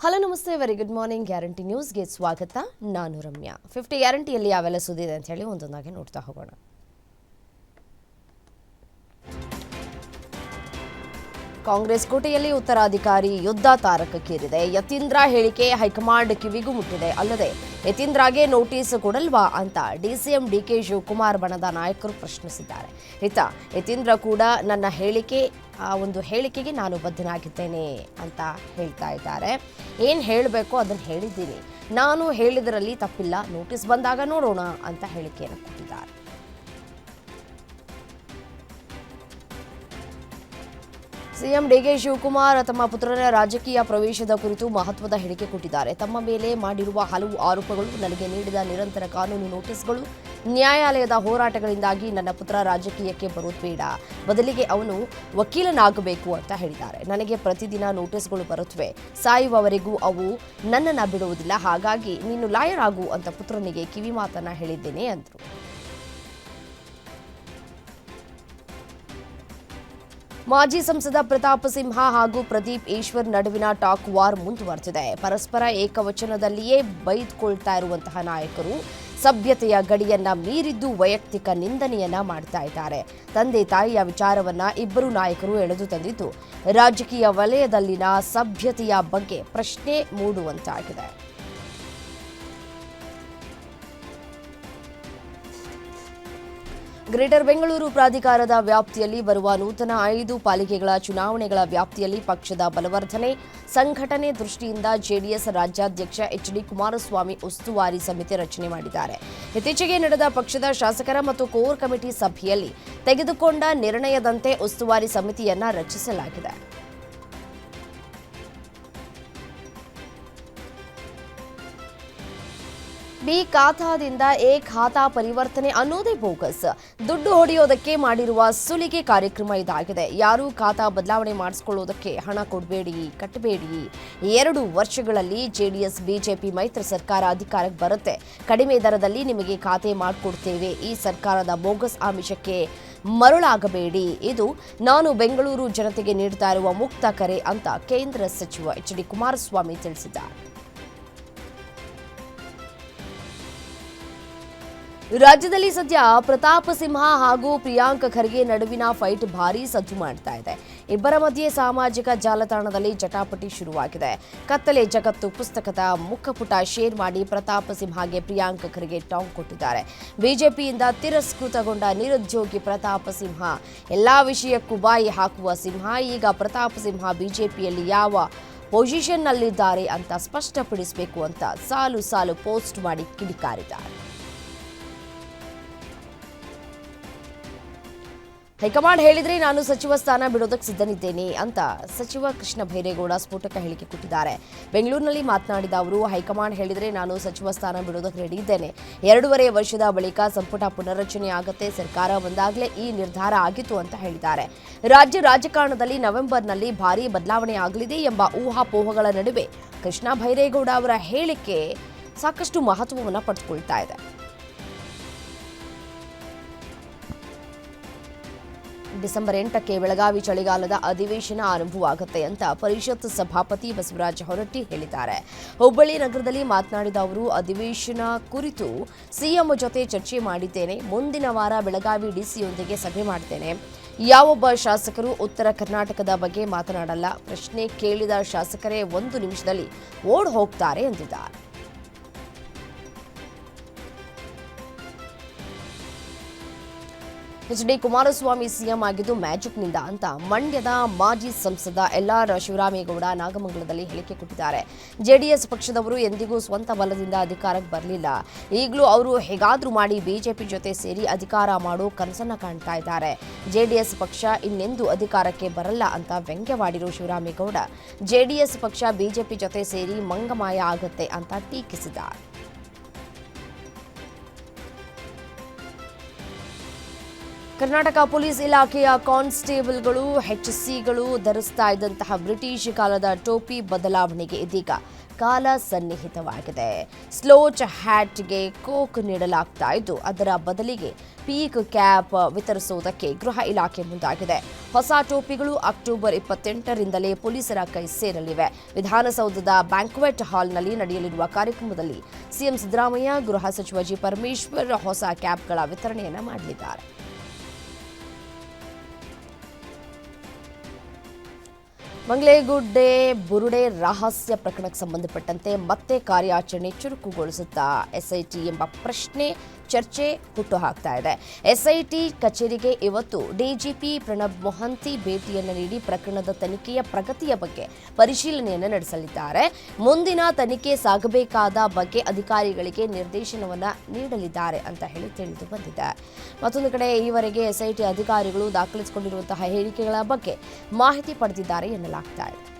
Hello, ನಮಸ್ತೆ. Very good morning guarantee ನ್ಯೂಸ್ಗೆ ಸ್ವಾಗತ. ನಾನು ರಮ್ಯಾ. ಫಿಫ್ಟಿ ಗ್ಯಾರಂಟಿಯಲ್ಲಿ ಯಾವೆಲ್ಲ ಸುದ್ದಿ ಇದೆ ಅಂತ ಹೇಳಿ ಒಂದೊಂದಾಗಿ ನೋಡ್ತಾ ಹೋಗೋಣ. ಕಾಂಗ್ರೆಸ್ ಕೋಟೆಯಲ್ಲಿ ಉತ್ತರಾಧಿಕಾರಿ ಯುದ್ಧ ತಾರಕಕ್ಕೇರಿದೆ. ಯತೀಂದ್ರ ಹೇಳಿಕೆ ಹೈಕಮಾಂಡ್ ಕಿವಿಗೂ ಮುಟ್ಟಿದೆ. ಅಲ್ಲದೆ, ಯತೀಂದ್ರಗೆ ನೋಟಿಸ್ ಕೊಡಲ್ವಾ ಅಂತ ಡಿಸಿಎಂ ಡಿಕೆ ಶಿವಕುಮಾರ್ ಬಣದ ನಾಯಕರು ಪ್ರಶ್ನಿಸಿದ್ದಾರೆ. ಇತ್ತ ಯತೀಂದ್ರ ಕೂಡ ನನ್ನ ಹೇಳಿಕೆ, ಆ ಒಂದು ಹೇಳಿಕೆಗೆ ನಾನು ಬದ್ಧನಾಗಿದ್ದೇನೆ ಅಂತ ಹೇಳ್ತಾ ಇದ್ದಾರೆ. ಏನು ಹೇಳಬೇಕು ಅದನ್ನು ಹೇಳಿದ್ದೀನಿ. ನಾನು ಹೇಳಿದರಲ್ಲಿ ತಪ್ಪಿಲ್ಲ. ನೋಟಿಸ್ ಬಂದಾಗ ನೋಡೋಣ ಅಂತ ಹೇಳಿಕೆಯನ್ನು ಕೊಟ್ಟಿದ್ದಾರೆ. ಸಿಎಂ ಡಿಕೆ ಶಿವಕುಮಾರ್ ತಮ್ಮ ಪುತ್ರನ ರಾಜಕೀಯ ಪ್ರವೇಶದ ಕುರಿತು ಮಹತ್ವದ ಹೇಳಿಕೆ ಕೊಟ್ಟಿದ್ದಾರೆ. ತಮ್ಮ ಮೇಲೆ ಮಾಡಿರುವ ಹಲವು ಆರೋಪಗಳು ನನಗೆ ನೀಡಿದ ನಿರಂತರ ಕಾನೂನು ನೋಟಿಸ್ಗಳು, ನ್ಯಾಯಾಲಯದ ಹೋರಾಟಗಳಿಂದಾಗಿ ನನ್ನ ಪುತ್ರ ರಾಜಕೀಯಕ್ಕೆ ಬರೋದು ಬೇಡ. ಬದಲಿಗೆ ಅವನು ವಕೀಲನಾಗಬೇಕು ಅಂತ ಹೇಳಿದ್ದಾರೆ. ನನಗೆ ಪ್ರತಿದಿನ ನೋಟಿಸ್ಗಳು ಬರುತ್ತವೆ ಸಾಯುವವರೆಗೂ ಅವು ನನ್ನನ್ನು ಬಿಡುವುದಿಲ್ಲ. ಹಾಗಾಗಿ ನೀನು ಲಾಯರ್ ಆಗು ಅಂತ ಪುತ್ರನಿಗೆ ಕಿವಿ ಮಾತನ್ನ ಹೇಳಿದ್ದೇನೆ ಅಂದರು. ಮಾಜಿ ಸಂಸದ ಪ್ರತಾಪ್ ಸಿಂಹ ಹಾಗೂ ಪ್ರದೀಪ್ ಈಶ್ವರ್ ನಡುವಿನ ಟಾಕ್ ವಾರ್ ಮುಂದುವರೆದಿದೆ. ಪರಸ್ಪರ ಏಕವಚನದಲ್ಲಿಯೇ ಬೈದ್ಕೊಳ್ತಾ ಇರುವಂತಹ ನಾಯಕರು ಸಭ್ಯತೆಯ ಗಡಿಯನ್ನ ಮೀರಿದ್ದು ವೈಯಕ್ತಿಕ ನಿಂದನೆಯನ್ನ ಮಾಡ್ತಾ ಇದ್ದಾರೆ. ತಂದೆ ತಾಯಿಯ ವಿಚಾರವನ್ನ ಇಬ್ಬರು ನಾಯಕರು ಎಳೆದು ತಂದಿದ್ದು, ರಾಜಕೀಯ ವಲಯದಲ್ಲಿನ ಸಭ್ಯತೆಯ ಬಗ್ಗೆ ಪ್ರಶ್ನೆ ಮೂಡುವಂತಾಗಿದೆ. ಗ್ರೇಟರ್ ಬೆಂಗಳೂರು ಪ್ರಾಧಿಕಾರದ ವ್ಯಾಪ್ತಿಯಲ್ಲಿ ಬರುವ ನೂತನ ಐದು ಪಾಲಿಕೆಗಳ ಚುನಾವಣೆಗಳ ವ್ಯಾಪ್ತಿಯಲ್ಲಿ ಪಕ್ಷದ ಬಲವರ್ಧನೆ, ಸಂಘಟನೆ ದೃಷ್ಟಿಯಿಂದ ಜೆಡಿಎಸ್ ರಾಜ್ಯಾಧ್ಯಕ್ಷ ಎಚ್ ಡಿ ಕುಮಾರಸ್ವಾಮಿ ಉಸ್ತುವಾರಿ ಸಮಿತಿ ರಚನೆ ಮಾಡಿದ್ದಾರೆ. ಇತ್ತೀಚೆಗೆ ನಡೆದ ಪಕ್ಷದ ಶಾಸಕರ ಮತ್ತು ಕೋರ್ ಕಮಿಟಿ ಸಭೆಯಲ್ಲಿ ತೆಗೆದುಕೊಂಡ ನಿರ್ಣಯದಂತೆ ಉಸ್ತುವಾರಿ ಸಮಿತಿಯನ್ನ ರಚಿಸಲಾಗಿದೆ. ಬಿ ಖಾತಾದಿಂದ ಎ ಖಾತಾ ಪರಿವರ್ತನೆ ಅನ್ನೋದೇ ಬೋಗಸ್. ದುಡ್ಡು ಹೊಡೆಯೋದಕ್ಕೆ ಮಾಡಿರುವ ಸುಲಿಗೆ ಕಾರ್ಯಕ್ರಮ ಇದಾಗಿದೆ. ಯಾರು ಖಾತಾ ಬದಲಾವಣೆ ಮಾಡಿಸ್ಕೊಳ್ಳೋದಕ್ಕೆ ಹಣ ಕೊಡಬೇಡಿ, ಕಟ್ಟಬೇಡಿ. ಎರಡು ವರ್ಷಗಳಲ್ಲಿ ಜೆಡಿಎಸ್, ಬಿಜೆಪಿ ಮೈತ್ರಿ ಸರ್ಕಾರ ಅಧಿಕಾರಕ್ಕೆ ಬರುತ್ತೆ. ಕಡಿಮೆ ದರದಲ್ಲಿ ನಿಮಗೆ ಖಾತೆ ಮಾಡಿಕೊಡ್ತೇವೆ. ಈ ಸರ್ಕಾರದ ಬೋಗಸ್ ಆಮಿಷಕ್ಕೆ ಮರುಳಾಗಬೇಡಿ. ಇದು ನಾನು ಬೆಂಗಳೂರು ಜನತೆಗೆ ನೀಡ್ತಾ ಇರುವ ಮುಕ್ತ ಕರೆ ಅಂತ ಕೇಂದ್ರ ಸಚಿವ ಎಚ್ ಡಿ ಕುಮಾರಸ್ವಾಮಿ ತಿಳಿಸಿದ್ದಾರೆ. ರಾಜ್ಯದಲ್ಲಿ ಸದ್ಯ ಪ್ರತಾಪ್ ಸಿಂಹ ಹಾಗೂ ಪ್ರಿಯಾಂಕ್ ಖರ್ಗೆ ನಡುವಿನ ಫೈಟ್ ಭಾರೀ ಸದ್ದು ಮಾಡ್ತಾ ಇದೆ. ಇಬ್ಬರ ಮಧ್ಯೆ ಸಾಮಾಜಿಕ ಜಾಲತಾಣದಲ್ಲಿ ಜಟಾಪಟಿ ಶುರುವಾಗಿದೆ. ಕತ್ತಲೆ ಜಗತ್ತು ಪುಸ್ತಕದ ಮುಖಪುಟ ಶೇರ್ ಮಾಡಿ ಪ್ರತಾಪ್ ಸಿಂಹಗೆ ಪ್ರಿಯಾಂಕ್ ಖರ್ಗೆ ಟಾಂಗ್ ಕೊಟ್ಟಿದ್ದಾರೆ. ಬಿಜೆಪಿಯಿಂದ ತಿರಸ್ಕೃತಗೊಂಡ ನಿರುದ್ಯೋಗಿ ಪ್ರತಾಪ್ ಸಿಂಹ, ಎಲ್ಲಾ ವಿಷಯಕ್ಕೂ ಬಾಯಿ ಹಾಕುವ ಸಿಂಹ, ಈಗ ಪ್ರತಾಪ್ ಸಿಂಹ ಬಿಜೆಪಿಯಲ್ಲಿ ಯಾವ ಪೊಸಿಷನ್ನಲ್ಲಿದ್ದಾರೆ ಅಂತ ಸ್ಪಷ್ಟಪಡಿಸಬೇಕು ಅಂತ ಸಾಲು ಸಾಲು ಪೋಸ್ಟ್ ಮಾಡಿ ಕಿಡಿಕಾರಿದ್ದಾರೆ. ಹೈಕಮಾಂಡ್ ಹೇಳಿದ್ರೆ ನಾನು ಸಚಿವ ಸ್ಥಾನ ಬಿಡೋದಕ್ಕೆ ಸಿದ್ಧನಿದ್ದೇನೆ ಅಂತ ಸಚಿವ ಕೃಷ್ಣ ಭೈರೇಗೌಡ ಸ್ಫೋಟಕ ಹೇಳಿಕೆ ಕೊಟ್ಟಿದ್ದಾರೆ. ಬೆಂಗಳೂರಿನಲ್ಲಿ ಮಾತನಾಡಿದ ಅವರು, ಹೈಕಮಾಂಡ್ ಹೇಳಿದ್ರೆ ನಾನು ಸಚಿವ ಸ್ಥಾನ ಬಿಡೋದಕ್ಕೆ ರೆಡಿ ಇದ್ದೇನೆ. ಎರಡೂವರೆ ವರ್ಷದ ಬಳಿಕ ಸಂಪುಟ ಪುನರ್ರಚನೆ ಆಗತ್ತೆ, ಸರ್ಕಾರ ಬಂದಾಗಲೇ ಈ ನಿರ್ಧಾರ ಆಗಿತ್ತು ಅಂತ ಹೇಳಿದ್ದಾರೆ. ರಾಜ್ಯ ರಾಜಕಾರಣದಲ್ಲಿ ನವೆಂಬರ್ನಲ್ಲಿ ಭಾರೀ ಬದಲಾವಣೆ ಆಗಲಿದೆ ಎಂಬ ಊಹಾಪೋಹಗಳ ನಡುವೆ ಕೃಷ್ಣ ಭೈರೇಗೌಡ ಅವರ ಹೇಳಿಕೆ ಸಾಕಷ್ಟು ಮಹತ್ವವನ್ನು ಪಡೆದುಕೊಳ್ತಾ ಇದೆ. ಡಿಸೆಂಬರ್ ಎಂಟಕ್ಕೆ ಬೆಳಗಾವಿ ಚಳಿಗಾಲದ ಅಧಿವೇಶನ ಆರಂಭವಾಗುತ್ತೆ ಅಂತ ಪರಿಷತ್ ಸಭಾಪತಿ ಬಸವರಾಜ ಹೊರಟ್ಟಿ ಹೇಳಿದ್ದಾರೆ. ಹುಬ್ಬಳ್ಳಿ ನಗರದಲ್ಲಿ ಮಾತನಾಡಿದ ಅವರು, ಅಧಿವೇಶನ ಕುರಿತು ಸಿಎಂ ಜೊತೆ ಚರ್ಚೆ ಮಾಡಿದ್ದೇನೆ. ಮುಂದಿನ ವಾರ ಬೆಳಗಾವಿ ಡಿಸಿಯೊಂದಿಗೆ ಸಭೆ ಮಾಡ್ತೇನೆ. ಯಾವೊಬ್ಬ ಶಾಸಕರು ಉತ್ತರ ಕರ್ನಾಟಕದ ಬಗ್ಗೆ ಮಾತನಾಡಲ್ಲ. ಪ್ರಶ್ನೆ ಕೇಳಿದ ಶಾಸಕರೇ ಒಂದು ನಿಮಿಷದಲ್ಲಿ ಓಡ್ ಹೋಗ್ತಾರೆ ಎಂದಿದ್ದಾರೆ. ಎಚ್ ಡಿ ಕುಮಾರಸ್ವಾಮಿ ಸಿಎಂ ಆಗಿದ್ದು ಮ್ಯಾಜಿಕ್ನಿಂದ ಅಂತ ಮಂಡ್ಯದ ಮಾಜಿ ಸಂಸದ ಎಲ್ಆರ್ ಶಿವರಾಮೇಗೌಡ ನಾಗಮಂಗಲದಲ್ಲಿ ಹೇಳಿಕೆ ಕೊಟ್ಟಿದ್ದಾರೆ. ಜೆಡಿಎಸ್ ಪಕ್ಷದವರು ಎಂದಿಗೂ ಸ್ವಂತ ಬಲದಿಂದ ಅಧಿಕಾರಕ್ಕೆ ಬರಲಿಲ್ಲ. ಈಗಲೂ ಅವರು ಹೇಗಾದರೂ ಮಾಡಿ ಬಿಜೆಪಿ ಜೊತೆ ಸೇರಿ ಅಧಿಕಾರ ಮಾಡೋ ಕನಸನ್ನ ಕಾಣ್ತಾ ಇದ್ದಾರೆ. ಜೆಡಿಎಸ್ ಪಕ್ಷ ಇನ್ನೆಂದೂ ಅಧಿಕಾರಕ್ಕೆ ಬರಲ್ಲ ಅಂತ ವ್ಯಂಗ್ಯವಾಡಿರೋ ಶಿವರಾಮೇಗೌಡ, ಜೆಡಿಎಸ್ ಪಕ್ಷ ಬಿಜೆಪಿ ಜೊತೆ ಸೇರಿ ಮಂಗಮಾಯ ಆಗುತ್ತೆ ಅಂತ ಟೀಕಿಸಿದ್ದಾರೆ. ಕರ್ನಾಟಕ ಪೊಲೀಸ್ ಇಲಾಖೆಯ ಕಾನ್ಸ್ಟೇಬಲ್ಗಳು ಸಿಗಳು ಧರಿಸ್ತಾ ಇದ್ದಂತಹ ಬ್ರಿಟಿಷ್ ಕಾಲದ ಟೋಪಿ ಬದಲಾವಣೆಗೆ ಇದೀಗ ಕಾಲ ಸನ್ನಿಹಿತವಾಗಿದೆ. ಸ್ಲೋಚ್ ಹ್ಯಾಟ್ಗೆ ಕೋಕ್ ನೀಡಲಾಗ್ತಾ ಇದ್ದು, ಅದರ ಬದಲಿಗೆ ಪೀಕ್ ಕ್ಯಾಪ್ ವಿತರಿಸುವುದಕ್ಕೆ ಗೃಹ ಇಲಾಖೆ ಮುಂದಾಗಿದೆ. ಹೊಸ ಟೋಪಿಗಳು ಅಕ್ಟೋಬರ್ ಇಪ್ಪತ್ತೆಂಟರಿಂದಲೇ ಪೊಲೀಸರ ಕೈ ಸೇರಲಿವೆ. ವಿಧಾನಸೌಧದ ಬ್ಯಾಂಕ್ವೆಟ್ ಹಾಲ್ನಲ್ಲಿ ನಡೆಯಲಿರುವ ಕಾರ್ಯಕ್ರಮದಲ್ಲಿ ಸಿಎಂ ಸಿದ್ದರಾಮಯ್ಯ, ಗೃಹ ಸಚಿವ ಜಿ ಪರಮೇಶ್ವರ್ ಹೊಸ ಕ್ಯಾಪ್ಗಳ ವಿತರಣೆಯನ್ನು ಮಾಡಲಿದ್ದಾರೆ. ಮಂಗಳೇಗುಡ್ಡೆ ಬುರುಡೆ ರಹಸ್ಯ ಪ್ರಕರಣಕ್ಕೆ ಸಂಬಂಧಪಟ್ಟಂತೆ ಮತ್ತೆ ಕಾರ್ಯಾಚರಣೆ ಚುರುಕುಗೊಳಿಸುತ್ತಾ ಎಸ್ಐಟಿ ಎಂಬ ಪ್ರಶ್ನೆ ಚರ್ಚೆ ಹುಟ್ಟುಹಾಕ್ತಾ ಇದೆ. ಎಸ್ಐಟಿ ಕಚೇರಿಗೆ ಇವತ್ತು ಡಿಜಿಪಿ ಪ್ರಣಬ್ ಮೊಹಂತಿ ಭೇಟಿಯನ್ನು ನೀಡಿ ಪ್ರಕರಣದ ತನಿಖೆಯ ಪ್ರಗತಿಯ ಬಗ್ಗೆ ಪರಿಶೀಲನೆಯನ್ನು ನಡೆಸಲಿದ್ದಾರೆ. ಮುಂದಿನ ತನಿಖೆ ಸಾಗಬೇಕಾದ ಬಗ್ಗೆ ಅಧಿಕಾರಿಗಳಿಗೆ ನಿರ್ದೇಶನವನ್ನು ನೀಡಲಿದ್ದಾರೆ ಅಂತ ಹೇಳಿ ತಿಳಿದು ಬಂದಿದೆ. ಮತ್ತೊಂದು ಕಡೆ ಈವರೆಗೆ ಎಸ್ಐಟಿ ಅಧಿಕಾರಿಗಳು ದಾಖಲಿಸಿಕೊಂಡಿರುವಂತಹ ಹೇಳಿಕೆಗಳ ಬಗ್ಗೆ ಮಾಹಿತಿ ಪಡೆದಿದ್ದಾರೆ ಎನ್ನಲಾಗ್ತಾ ಇದೆ.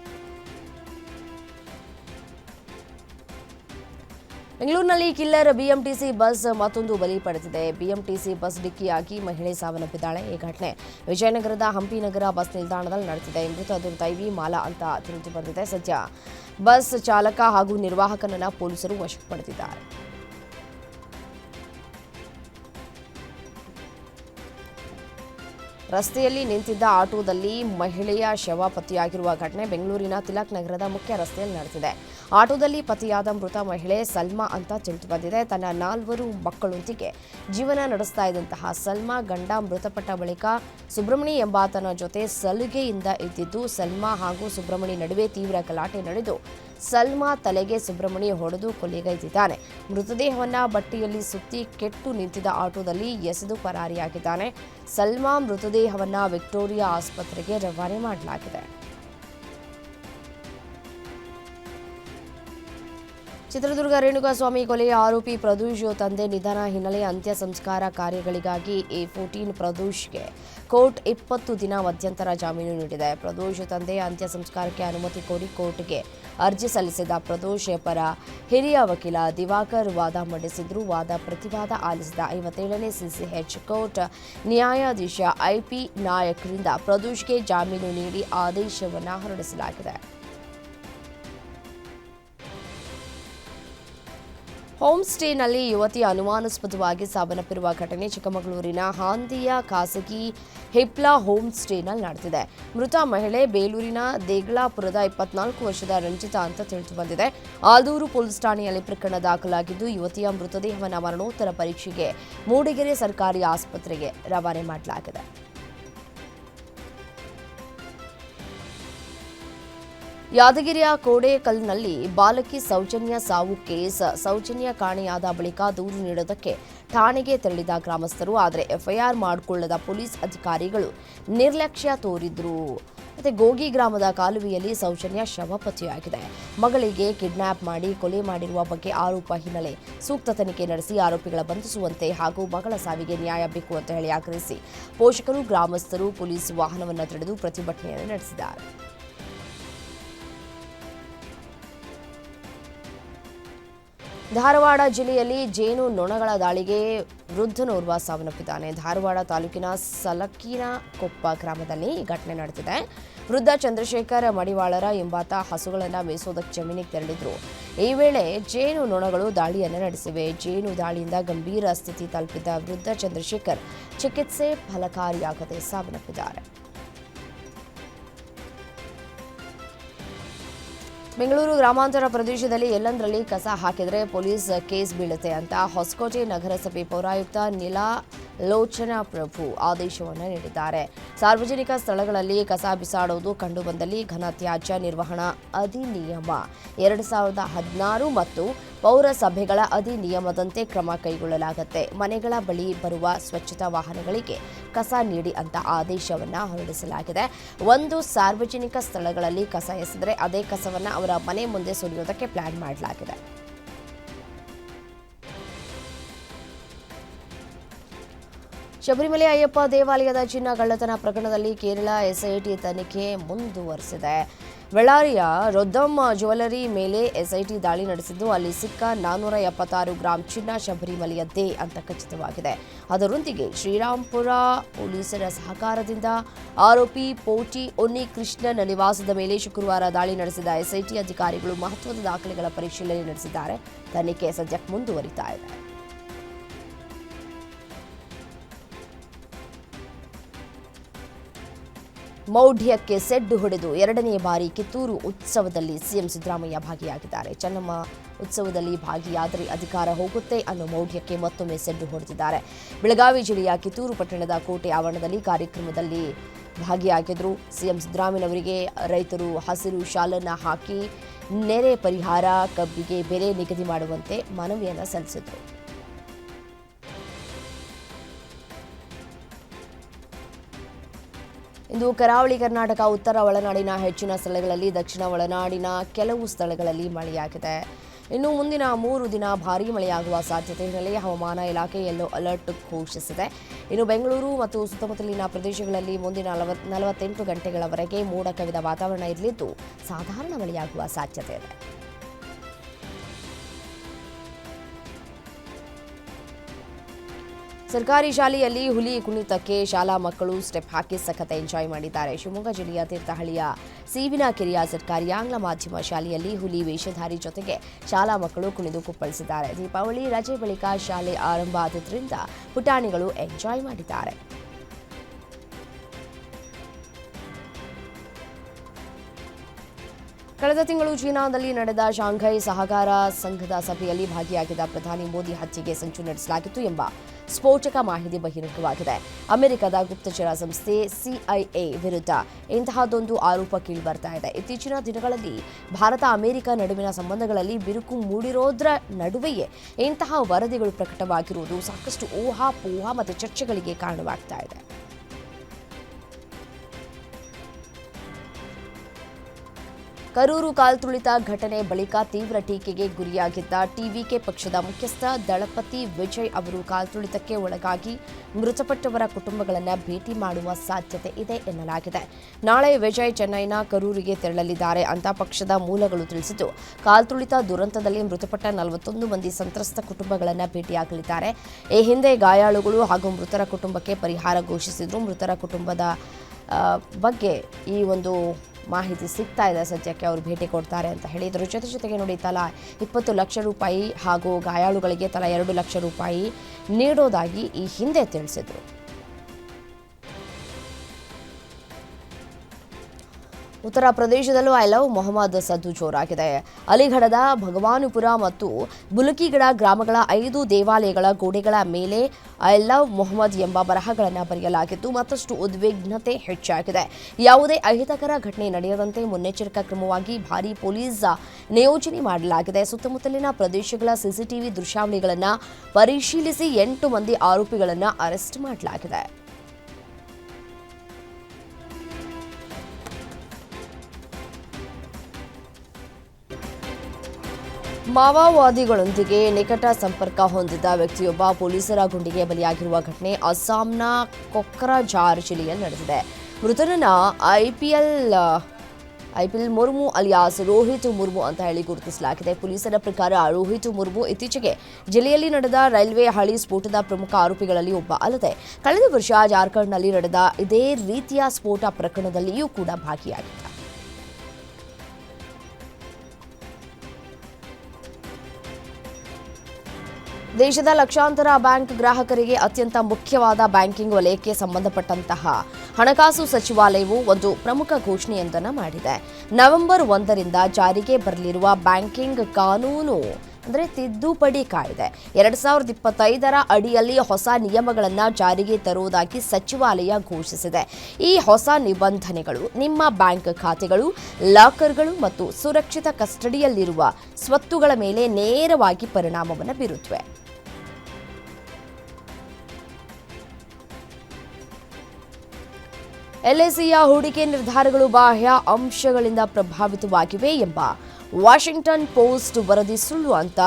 ಬೆಂಗಳೂರಿನಲ್ಲಿ ಕಿಲ್ಲರ್ ಬಿಎಂಟಿಸಿ ಬಸ್ ಮತ್ತೊಂದು ಬಲಿ ಪಡೆದಿದೆ. ಬಿಎಂಟಿಸಿ ಬಸ್ ಡಿಕ್ಕಿಯಾಗಿ ಮಹಿಳೆ ಸಾವನ್ನಪ್ಪಿದ್ದಾಳೆ. ಈ ಘಟನೆ ವಿಜಯನಗರದ ಹಂಪಿನಗರ ಬಸ್ ನಿಲ್ದಾಣದಲ್ಲಿ ನಡೆದಿದೆ. ಮೃತ ದುರ್ದೈವಿ ಮಾಲಾ ಅಂತ ತಿಳಿದು ಬಂದಿದೆ. ಸದ್ಯ ಬಸ್ ಚಾಲಕ ಹಾಗೂ ನಿರ್ವಾಹಕನನ್ನ ಪೊಲೀಸರು ವಶಕ್ಕೆ ಪಡೆದಿದ್ದಾರೆ ರಸ್ತೆಯಲ್ಲಿ ನಿಂತಿದ್ದ ಆಟೋದಲ್ಲಿ ಮಹಿಳೆಯ ಶವ ಪತಿಯಾಗಿರುವ ಘಟನೆ ಬೆಂಗಳೂರಿನ ತಿಲಕ್ ನಗರದ ಮುಖ್ಯ ರಸ್ತೆಯಲ್ಲಿ ನಡೆದಿದೆ. ಆಟೋದಲ್ಲಿ ಪತಿಯಾದ ಮೃತ ಮಹಿಳೆ ಸಲ್ಮಾ ಅಂತ ತಿಳಿದು ಬಂದಿದೆ ತನ್ನ ನಾಲ್ವರು ಮಕ್ಕಳೊಂದಿಗೆ ಜೀವನ ನಡೆಸ್ತಾ ಇದ್ದಂತಹ ಸಲ್ಮಾ ಗಂಡ ಮೃತಪಟ್ಟ ಬಳಿಕ ಸುಬ್ರಹ್ಮಣಿ ಎಂಬಾತನ ಜೊತೆ ಸಲುಗೆಯಿಂದ ಇದ್ದಿದ್ದು ಸಲ್ಮಾ ಹಾಗೂ ಸುಬ್ರಹ್ಮಣಿ ನಡುವೆ ತೀವ್ರ ಗಲಾಟೆ ನಡೆದು ಸಲ್ಮಾ ತಲೆಗೆ ಸುಬ್ರಹ್ಮಣಿ ಹೊಡೆದು ಕೊಲೆಗೈದಿದ್ದಾನೆ. ಮೃತದೇಹವನ್ನ ಬಟ್ಟೆಯಲ್ಲಿ ಸುತ್ತಿ ಕೆಟ್ಟು ನಿಂತಿದ್ದ ಆಟೋದಲ್ಲಿ ಎಸೆದು ಪರಾರಿಯಾಗಿದ್ದಾನೆ. ಸಲ್ಮಾ ಮೃತದೇಹವನ್ನ ವಿಕ್ಟೋರಿಯಾ ಆಸ್ಪತ್ರೆಗೆ ರವಾನೆ ಮಾಡಲಾಗಿದೆ. ಚಿತ್ರದುರ್ಗ ರೇಣುಕಾಸ್ವಾಮಿ ಕೊಲೆಯ ಆರೋಪಿ ಪ್ರದೂಷ್ ತಂದೆ ನಿಧನ ಹಿನ್ನೆಲೆ ಅಂತ್ಯ ಸಂಸ್ಕಾರ ಕಾರ್ಯಗಳಿಗಾಗಿ ಎ ಫೋರ್ಟೀನ್ ಪ್ರದೂಷ್ಗೆ ಕೋರ್ಟ್ ಇಪ್ಪತ್ತು ದಿನ ಮಧ್ಯಂತರ ಜಾಮೀನು ನೀಡಿದೆ. ಪ್ರದೋಷ್ ತಂದೆಯ ಅಂತ್ಯ ಸಂಸ್ಕಾರಕ್ಕೆ ಅನುಮತಿ ಕೋರಿ ಕೋರ್ಟ್ಗೆ ಅರ್ಜಿ ಸಲ್ಲಿಸಿದ ಪ್ರದೋಷ್ ಪರ ಹಿರಿಯ ವಕೀಲ ದಿವಾಕರ್ ವಾದ ಮಂಡಿಸಿದ್ರು. ವಾದ ಪ್ರತಿವಾದ ಆಲಿಸಿದ ಐವತ್ತೇಳನೇ ಸಿಸಿಎಚ್ ಕೋರ್ಟ್ ನ್ಯಾಯಾಧೀಶ ಐಪಿ ನಾಯಕ್ರಿಂದ ಪ್ರದೋಷ್ಗೆ ಜಾಮೀನು ನೀಡಿ ಆದೇಶವನ್ನು ಹೊರಡಿಸಲಾಗಿದೆ. ಹೋಮ್ ಸ್ಟೇನಲ್ಲಿ ಯುವತಿ ಅನುಮಾನಾಸ್ಪದವಾಗಿ ಸಾವನ್ನಪ್ಪಿರುವ ಘಟನೆ ಚಿಕ್ಕಮಗಳೂರಿನ ಹಾಂದಿಯ ಖಾಸಗಿ ಹಿಪ್ಲಾ ಹೋಮ್ ಸ್ಟೇನಲ್ಲಿ ನಡೆದಿದೆ. ಮೃತ ಮಹಿಳೆ ಬೇಲೂರಿನ ದೇಗ್ಲಾಪುರದ ಇಪ್ಪತ್ನಾಲ್ಕು ವರ್ಷದ ರಂಜಿತಾ ಅಂತ ತಿಳಿದು ಬಂದಿದೆ. ಆಲ್ದೂರು ಪೊಲೀಸ್ ಠಾಣೆಯಲ್ಲಿ ಪ್ರಕರಣ ದಾಖಲಾಗಿದ್ದು, ಯುವತಿಯ ಮೃತದೇಹವನ್ನು ಮರಣೋತ್ತರ ಪರೀಕ್ಷೆಗೆ ಮೂಡಿಗೆರೆ ಸರ್ಕಾರಿ ಆಸ್ಪತ್ರೆಗೆ ರವಾನೆ ಮಾಡಲಾಗಿದೆ. ಯಾದಗಿರಿಯ ಕೋಡೇಕಲ್ನಲ್ಲಿ ಬಾಲಕಿ ಸೌಜನ್ಯ ಸಾವು ಕೇಸ್. ಸೌಜನ್ಯ ಕಾಣೆಯಾದ ಬಳಿಕ ದೂರು ನೀಡೋದಕ್ಕೆ ಠಾಣೆಗೆ ತೆರಳಿದ ಗ್ರಾಮಸ್ಥರು, ಆದರೆ ಎಫ್ಐಆರ್ ಮಾಡಿಕೊಳ್ಳದ ಪೊಲೀಸ್ ಅಧಿಕಾರಿಗಳು ನಿರ್ಲಕ್ಷ್ಯ ತೋರಿದ್ರು. ಮತ್ತೆ ಗೋಗಿ ಗ್ರಾಮದ ಕಾಲುವೆಯಲ್ಲಿ ಸೌಜನ್ಯ ಶವ ಪತ್ತೆಯಾಗಿದೆ ಮಗಳಿಗೆ ಕಿಡ್ನಾಪ್ ಮಾಡಿ ಕೊಲೆ ಮಾಡಿರುವ ಬಗ್ಗೆ ಆರೋಪ ಹಿನ್ನೆಲೆ ಸೂಕ್ತ ತನಿಖೆ ನಡೆಸಿ ಆರೋಪಿಗಳ ಬಂಧಿಸುವಂತೆ ಹಾಗೂ ಮಗಳ ಸಾವಿಗೆ ನ್ಯಾಯ ಬೇಕು ಅಂತ ಹೇಳಿ ಆಗ್ರಹಿಸಿ ಪೋಷಕರು, ಗ್ರಾಮಸ್ಥರು, ಪೊಲೀಸ್ ವಾಹನವನ್ನು ತಡೆದು ಪ್ರತಿಭಟನೆಯನ್ನು ನಡೆಸಿದ್ದಾರೆ. ಧಾರವಾಡ ಜಿಲ್ಲೆಯಲ್ಲಿ ಜೇನು ನೊಣಗಳ ದಾಳಿಗೆ ವೃದ್ಧನೋರ್ವ ಸಾವನ್ನಪ್ಪಿದ್ದಾನೆ. ಧಾರವಾಡ ತಾಲೂಕಿನ ಸಲಕಿನಕೊಪ್ಪ ಗ್ರಾಮದಲ್ಲಿ ಈ ಘಟನೆ ನಡೆದಿದೆ. ವೃದ್ಧ ಚಂದ್ರಶೇಖರ್ ಮಡಿವಾಳರ ಎಂಬಾತ ಹಸುಗಳನ್ನು ಮೇಯಿಸೋದಕ್ಕೆ ಜಮೀನಿಗೆ ತೆರಳಿದ್ರು. ಈ ವೇಳೆ ಜೇನು ನೊಣಗಳು ದಾಳಿಯನ್ನು ನಡೆಸಿವೆ. ಜೇನು ದಾಳಿಯಿಂದ ಗಂಭೀರ ಸ್ಥಿತಿ ತಲುಪಿದ್ದ ವೃದ್ಧ ಚಂದ್ರಶೇಖರ್ ಚಿಕಿತ್ಸೆ ಫಲಕಾರಿಯಾಗದೆ ಸಾವನ್ನಪ್ಪಿದ್ದಾರೆ. ಬೆಂಗಳೂರು ಗ್ರಾಮಾಂತರ ಪ್ರದೇಶದಲ್ಲಿ ಎಲ್ಲಂದರಲ್ಲಿ ಕಸ ಹಾಕಿದರೆ ಪೊಲೀಸ್ ಕೇಸ್ ಬೀಳುತ್ತೆ ಅಂತ ಹೊಸಕೋಟೆ ನಗರಸಭೆ ಪೌರಾಯುಕ್ತ ನಿಲಾ ಲೋಚನಾ ಪ್ರಭು ಆದೇಶವನ್ನು ನೀಡಿದ್ದಾರೆ. ಸಾರ್ವಜನಿಕ ಸ್ಥಳಗಳಲ್ಲಿ ಕಸ ಬಿಸಾಡುವುದು ಕಂಡುಬಂದಲ್ಲಿ ಘನ ತ್ಯಾಜ್ಯ ನಿರ್ವಹಣಾ ಅಧಿನಿಯಮ. ಎರಡು ಸಾವಿರದ ಹದಿನಾರು ಮತ್ತು ಪೌರಸಭೆಗಳ ಅಧಿನಿಯಮದಂತೆ ಕ್ರಮ ಕೈಗೊಳ್ಳಲಾಗುತ್ತೆ. ಮನೆಗಳ ಬಳಿ ಬರುವ ಸ್ವಚ್ಛತಾ ವಾಹನಗಳಿಗೆ ಕಸ ನೀಡಿ ಅಂತ ಆದೇಶವನ್ನ ಹೊರಡಿಸಲಾಗಿದೆ. ಒಂದು ಸಾರ್ವಜನಿಕ ಸ್ಥಳಗಳಲ್ಲಿ ಕಸ ಎಸೆದರೆ ಅದೇ ಕಸವನ್ನ ಅವರ ಮನೆ ಮುಂದೆ ಸುರಿಯೋದಕ್ಕೆ ಪ್ಲಾನ್ ಮಾಡಲಾಗಿದೆ. ಶಬರಿಮಲೆ ಅಯ್ಯಪ್ಪ ದೇವಾಲಯದ ಚಿನ್ನ ಕಳ್ಳತನ ಪ್ರಕರಣದಲ್ಲಿ ಕೇರಳ ಎಸ್ಐಟಿ ತನಿಖೆ ಮುಂದುವರೆಸಿದೆ. ಬಳ್ಳಾರಿಯ ರೊದ್ದಮ್ಮ ಜ್ಯುವೆಲರಿ ಮೇಲೆ ಎಸ್ಐಟಿ ದಾಳಿ ನಡೆಸಿದ್ದು, ಅಲ್ಲಿ ಸಿಕ್ಕ ನಾನ್ನೂರ ಎಪ್ಪತ್ತಾರು ಗ್ರಾಂ ಚಿನ್ನ ಶಬರಿಮಲೆಯದ್ದೇ ಅಂತ ಖಚಿತವಾಗಿದೆ. ಅದರೊಂದಿಗೆ ಶ್ರೀರಾಂಪುರ ಪೊಲೀಸರ ಸಹಕಾರದಿಂದ ಆರೋಪಿ ಪೋಟಿ ಒನ್ನಿ ಕೃಷ್ಣನ ನಿವಾಸದ ಮೇಲೆ ಶುಕ್ರವಾರ ದಾಳಿ ನಡೆಸಿದ ಎಸ್ಐಟಿ ಅಧಿಕಾರಿಗಳು ಮಹತ್ವದ ದಾಖಲೆಗಳ ಪರಿಶೀಲನೆ ನಡೆಸಿದ್ದಾರೆ. ತನಿಖೆ ಸದ್ಯಕ್ಕೆ ಮುಂದುವರಿತಾ ಇದೆ. ಮೌಢ್ಯಕ್ಕೆ ಸೆಡ್ಡು ಹೊಡೆದು ಎರಡನೇ ಬಾರಿ ಕಿತ್ತೂರು ಉತ್ಸವದಲ್ಲಿ ಸಿಎಂ ಸಿದ್ದರಾಮಯ್ಯ ಭಾಗಿಯಾಗಿದ್ದಾರೆ. ಚೆನ್ನಮ್ಮ ಉತ್ಸವದಲ್ಲಿ ಭಾಗಿಯಾದರೆ ಅಧಿಕಾರ ಹೋಗುತ್ತೆ ಅನ್ನೋ ಮೌಢ್ಯಕ್ಕೆ ಮತ್ತೊಮ್ಮೆ ಸೆಡ್ಡು ಹೊಡೆದಿದ್ದಾರೆ. ಬೆಳಗಾವಿ ಜಿಲ್ಲೆಯ ಕಿತ್ತೂರು ಪಟ್ಟಣದ ಕೋಟೆ ಆವರಣದಲ್ಲಿ ಕಾರ್ಯಕ್ರಮದಲ್ಲಿ ಭಾಗಿಯಾಗಿದ್ದರು ಸಿಎಂ ಸಿದ್ದರಾಮಯ್ಯನವರಿಗೆ ರೈತರು ಹಸಿರು ಶಾಲನ್ನು ಹಾಕಿ ನೆರೆ ಪರಿಹಾರ, ಕಬ್ಬಿಗೆ ಬೆಲೆ ನಿಗದಿ ಮಾಡುವಂತೆ ಮನವಿಯನ್ನು ಸಲ್ಲಿಸಿದರು. ಇಂದು ಕರಾವಳಿ ಕರ್ನಾಟಕ, ಉತ್ತರ ಒಳನಾಡಿನ ಹೆಚ್ಚಿನ ಸ್ಥಳಗಳಲ್ಲಿ, ದಕ್ಷಿಣ ಒಳನಾಡಿನ ಕೆಲವು ಸ್ಥಳಗಳಲ್ಲಿ ಮಳೆಯಾಗಿದೆ. ಇನ್ನು ಮುಂದಿನ ಮೂರು ದಿನ ಭಾರೀ ಮಳೆಯಾಗುವ ಸಾಧ್ಯತೆ ಹಿನ್ನೆಲೆ ಹವಾಮಾನ ಇಲಾಖೆ ಯೆಲ್ಲೋ ಅಲರ್ಟ್ ಘೋಷಿಸಿದೆ. ಇನ್ನು ಬೆಂಗಳೂರು ಮತ್ತು ಸುತ್ತಮುತ್ತಲಿನ ಪ್ರದೇಶಗಳಲ್ಲಿ ಮುಂದಿನ ನಲವತ್, ನಲವತ್ತೆಂಟು ಗಂಟೆಗಳವರೆಗೆ ಮೋಡ ಕವಿದ ವಾತಾವರಣ ಇರಲಿದ್ದು, ಸಾಧಾರಣ ಮಳೆಯಾಗುವ ಸಾಧ್ಯತೆ ಇದೆ. ಸರ್ಕಾರಿ ಶಾಲೆಯಲ್ಲಿ ಹುಲಿ ಕುಣಿತಕ್ಕೆ ಶಾಲಾ ಮಕ್ಕಳು ಸ್ಟೆಪ್ ಹಾಕಿ ಸಖತ್ ಎಂಜಾಯ್ ಮಾಡಿದ್ದಾರೆ. ಶಿವಮೊಗ್ಗ ಜಿಲ್ಲೆಯ ತೀರ್ಥಹಳ್ಳಿಯ ಸೀವಿನ ಕೆರೆಯ ಸರ್ಕಾರಿ ಆಂಗ್ಲ ಮಾಧ್ಯಮ ಶಾಲೆಯಲ್ಲಿ ಹುಲಿ ವೇಷಧಾರಿ ಜೊತೆಗೆ ಶಾಲಾ ಮಕ್ಕಳು ಕುಣಿದು ಕುಪ್ಪಳಿಸಿದ್ದಾರೆ. ದೀಪಾವಳಿ ರಜೆ ಬಳಿಕ ಶಾಲೆ ಆರಂಭ ಆದ್ರಿಂದ ಪುಟಾಣಿಗಳು ಎಂಜಾಯ್ ಮಾಡಿದ್ದಾರೆ. ಕಳೆದ ತಿಂಗಳು ಚೀನಾದಲ್ಲಿ ನಡೆದ ಶಾಂಘೈ ಸಹಕಾರ ಸಂಘದ ಸಭೆಯಲ್ಲಿ ಭಾಗಿಯಾಗಿದ್ದ ಪ್ರಧಾನಿ ಮೋದಿ ಹತ್ಯೆಗೆ ಸಂಚು ನಡೆಸಲಾಗಿತ್ತು ಎಂಬ ಸ್ಫೋಟಕ ಮಾಹಿತಿ ಬಹಿರಂಗವಾಗಿದೆ. ಅಮೆರಿಕದ ಗುಪ್ತಚರ ಸಂಸ್ಥೆ ಸಿಐಎ ವಿರುದ್ಧ ಇಂತಹದೊಂದು ಆರೋಪ ಕೇಳಿಬರ್ತಾ ಇದೆ. ಇತ್ತೀಚಿನ ದಿನಗಳಲ್ಲಿ ಭಾರತ, ಅಮೆರಿಕ ನಡುವಿನ ಸಂಬಂಧಗಳಲ್ಲಿ ಬಿರುಕು ಮೂಡಿರೋದ್ರ ನಡುವೆಯೇ ಇಂತಹ ವರದಿಗಳು ಪ್ರಕಟವಾಗಿರುವುದು ಸಾಕಷ್ಟು ಊಹಾಪೋಹ ಮತ್ತು ಚರ್ಚೆಗಳಿಗೆ ಕಾರಣವಾಗ್ತಾ ಇದೆ. ಕರೂರು ಕಾಲ್ತುಳಿತ ಘಟನೆ ಬಳಿಕ ತೀವ್ರ ಟೀಕೆಗೆ ಗುರಿಯಾಗಿದ್ದ ಟಿವಿಕೆ ಪಕ್ಷದ ಮುಖ್ಯಸ್ಥ ದಳಪತಿ ವಿಜಯ್ ಅವರು ಕಾಲ್ತುಳಿತಕ್ಕೆ ಒಳಗಾಗಿ ಮೃತಪಟ್ಟವರ ಕುಟುಂಬಗಳನ್ನು ಭೇಟಿ ಮಾಡುವ ಸಾಧ್ಯತೆ ಇದೆ ಎನ್ನಲಾಗಿದೆ. ನಾಳೆ ವಿಜಯ್ ಚೆನ್ನೈನ ಕರೂರಿಗೆ ತೆರಳಲಿದ್ದಾರೆ ಅಂತ ಪಕ್ಷದ ಮೂಲಗಳು ತಿಳಿಸಿದ್ದು, ಕಾಲ್ತುಳಿತ ದುರಂತದಲ್ಲಿ ಮೃತಪಟ್ಟ ನಲವತ್ತೊಂದು ಮಂದಿ ಸಂತ್ರಸ್ತ ಕುಟುಂಬಗಳನ್ನು ಭೇಟಿಯಾಗಲಿದ್ದಾರೆ. ಈ ಹಿಂದೆ ಗಾಯಾಳುಗಳು ಹಾಗೂ ಮೃತರ ಕುಟುಂಬಕ್ಕೆ ಪರಿಹಾರ ಘೋಷಿಸಿದ್ರು. ಮೃತರ ಕುಟುಂಬದ ಬಗ್ಗೆ ಈ ಒಂದು ಮಾಹಿತಿ ಸಿಗ್ತಾ ಇದೆ. ಸದ್ಯಕ್ಕೆ ಅವರು ಭೇಟಿ ಕೊಡ್ತಾರೆ ಅಂತ ಹೇಳಿದರು. ಜೊತೆ ಜೊತೆಗೆ ನೋಡಿ, ತಲಾ ಇಪ್ಪತ್ತು ಲಕ್ಷ ರೂಪಾಯಿ ಹಾಗೂ ಗಾಯಾಳುಗಳಿಗೆ ತಲಾ ಎರಡು ಲಕ್ಷ ರೂಪಾಯಿ ನೀಡೋದಾಗಿ ಈ ಹಿಂದೆ ತಿಳಿಸಿದರು. ಉತ್ತರ ಪ್ರದೇಶದಲ್ಲೂ ಐ ಲವ್ ಮೊಹಮ್ಮದ್ ಸದ್ದು ಜೋರಾಗಿದೆ. ಅಲಿಗಢದ ಭಗವಾನುಪುರ ಮತ್ತು ಬುಲಕಿಗಡ ಗ್ರಾಮಗಳ ಐದು ದೇವಾಲಯಗಳ ಗೋಡೆಗಳ ಮೇಲೆ ಐ ಲವ್ ಮೊಹಮ್ಮದ್ ಎಂಬ ಬರಹಗಳನ್ನು ಬರೆಯಲಾಗಿದ್ದು, ಮತ್ತಷ್ಟು ಉದ್ವಿಗ್ನತೆ ಹೆಚ್ಚಾಗಿದೆ. ಯಾವುದೇ ಅಹಿತಕರ ಘಟನೆ ನಡೆಯದಂತೆ ಮುನ್ನೆಚ್ಚರಿಕಾ ಕ್ರಮವಾಗಿ ಭಾರೀ ಪೊಲೀಸ್ ನಿಯೋಜನೆ ಮಾಡಲಾಗಿದೆ. ಸುತ್ತಮುತ್ತಲಿನ ಪ್ರದೇಶಗಳ ಸಿಸಿಟಿವಿ ದೃಶ್ಯಾವಳಿಗಳನ್ನು ಪರಿಶೀಲಿಸಿ ಎಂಟು ಮಂದಿ ಆರೋಪಿಗಳನ್ನು ಅರೆಸ್ಟ್ ಮಾಡಲಾಗಿದೆ. ಮಾವೋವಾದಿಗಳೊಂದಿಗೆ ನಿಕಟ ಸಂಪರ್ಕ ಹೊಂದಿದ್ದ ವ್ಯಕ್ತಿಯೊಬ್ಬ ಪೊಲೀಸರ ಗುಂಡಿಗೆ ಬಲಿಯಾಗಿರುವ ಘಟನೆ ಅಸ್ಸಾಂನ ಕೊಕ್ರಜಾರ್ ಜಿಲ್ಲೆಯಲ್ಲಿ ನಡೆದಿದೆ. ಮೃತನನ್ನ IPL IPL Murmu alias, Rohit Murmu ಅಂತ ಹೇಳಿ ಗುರುತಿಸಲಾಗಿದೆ. ಪೊಲೀಸರ ಪ್ರಕಾರ ರೋಹಿತ್ ಮುರ್ಮು ಇತ್ತೀಚೆಗೆ ಜಿಲ್ಲೆಯಲ್ಲಿ ನಡೆದ ರೈಲ್ವೆ ಹಳಿ ಸ್ಫೋಟದ ಪ್ರಮುಖ ಆರೋಪಿಗಳಲ್ಲಿ ಒಬ್ಬ ಅಲ್ಲದೆ ಕಳೆದ ವರ್ಷ ಜಾರ್ಖಂಡ್ನಲ್ಲಿ ನಡೆದ ಇದೇ ರೀತಿಯ ಸ್ಫೋಟ ಪ್ರಕರಣದಲ್ಲಿಯೂ ಕೂಡ ಭಾಗಿಯಾಗಿದ್ದ ದೇಶದ ಲಕ್ಷಾಂತರ ಬ್ಯಾಂಕ್ ಗ್ರಾಹಕರಿಗೆ ಅತ್ಯಂತ ಮುಖ್ಯವಾದ ಬ್ಯಾಂಕಿಂಗ್ ವಲಯಕ್ಕೆ ಸಂಬಂಧಪಟ್ಟಂತಹ ಹಣಕಾಸು ಸಚಿವಾಲಯವು ಒಂದು ಪ್ರಮುಖ ಘೋಷಣೆಯೊಂದನ್ನು ಮಾಡಿದೆ. ನವೆಂಬರ್ ಒಂದರಿಂದ ಜಾರಿಗೆ ಬರಲಿರುವ ಬ್ಯಾಂಕಿಂಗ್ ಕಾನೂನು ಅಂದರೆ ತಿದ್ದುಪಡಿ ಕಾಯ್ದೆ. ಎರಡು ಸಾವಿರದ ಇಪ್ಪತ್ತೈದರ ಅಡಿಯಲ್ಲಿ ಹೊಸ ನಿಯಮಗಳನ್ನು ಜಾರಿಗೆ ತರುವುದಾಗಿ ಸಚಿವಾಲಯ ಘೋಷಿಸಿದೆ. ಈ ಹೊಸ ನಿಬಂಧನೆಗಳು ನಿಮ್ಮ ಬ್ಯಾಂಕ್ ಖಾತೆಗಳು, ಲಾಕರ್ಗಳು ಮತ್ತು ಸುರಕ್ಷಿತ ಕಸ್ಟಡಿಯಲ್ಲಿರುವ ಸ್ವತ್ತುಗಳ ಮೇಲೆ ನೇರವಾಗಿ ಪರಿಣಾಮವನ್ನು ಬೀರುತ್ತವೆ. ಎಲ್ಐಸಿಯ ಹೂಡಿಕೆ ನಿರ್ಧಾರಗಳು ಬಾಹ್ಯ ಅಂಶಗಳಿಂದ ಪ್ರಭಾವಿತವಾಗಿವೆ ಎಂಬ ವಾಷಿಂಗ್ಟನ್ ಪೋಸ್ಟ್ ವರದಿ ಸುಳ್ಳು ಅಂತ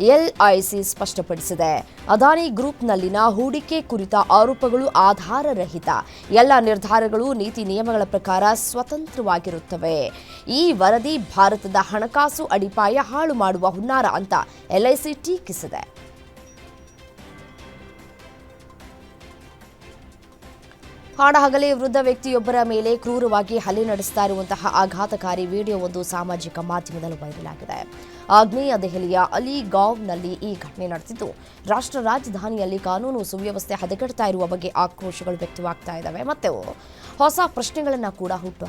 ಎಲ್ಐಸಿ ಸ್ಪಷ್ಟಪಡಿಸಿದೆ. ಅದಾನಿ ಗ್ರೂಪ್ನಲ್ಲಿನ ಹೂಡಿಕೆ ಕುರಿತ ಆರೋಪಗಳು ಆಧಾರರಹಿತ. ಎಲ್ಲ ನಿರ್ಧಾರಗಳು, ನೀತಿ ನಿಯಮಗಳ ಪ್ರಕಾರ ಸ್ವತಂತ್ರವಾಗಿರುತ್ತವೆ. ಈ ವರದಿ ಭಾರತದ ಹಣಕಾಸು ಅಡಿಪಾಯ ಹಾಳು ಮಾಡುವ ಹುನ್ನಾರ ಅಂತ ಎಲ್ಐಸಿ ಟೀಕಿಸಿದೆ. ಹಾಡಹಗಲೇ ವೃದ್ಧ ವ್ಯಕ್ತಿಯೊಬ್ಬರ ಮೇಲೆ ಕ್ರೂರವಾಗಿ ಹಲ್ಲೆ ನಡೆಸ್ತಾ ಇರುವಂತಹ ಆಘಾತಕಾರಿ ವಿಡಿಯೋವೊಂದು ಸಾಮಾಜಿಕ ಮಾಧ್ಯಮದಲ್ಲಿ ವೈರಲ್ ಆಗಿದೆ. ಆಗ್ನೇಯ ದೆಹಲಿಯ ಅಲಿಗಾಂವ್ನಲ್ಲಿ ಈ ಘಟನೆ ನಡೆದಿದ್ದು, ರಾಷ್ಟ್ರ ರಾಜಧಾನಿಯಲ್ಲಿ ಕಾನೂನು ಸುವ್ಯವಸ್ಥೆ ಹದಗೆಡ್ತಾ ಇರುವ ಬಗ್ಗೆ ಆಕ್ರೋಶಗಳು ವ್ಯಕ್ತವಾಗ್ತಾ ಇದ್ದಾವೆ. ಮತ್ತು ಹೊಸ ಪ್ರಶ್ನೆಗಳನ್ನು ಕೂಡ ಹುಟ್ಟು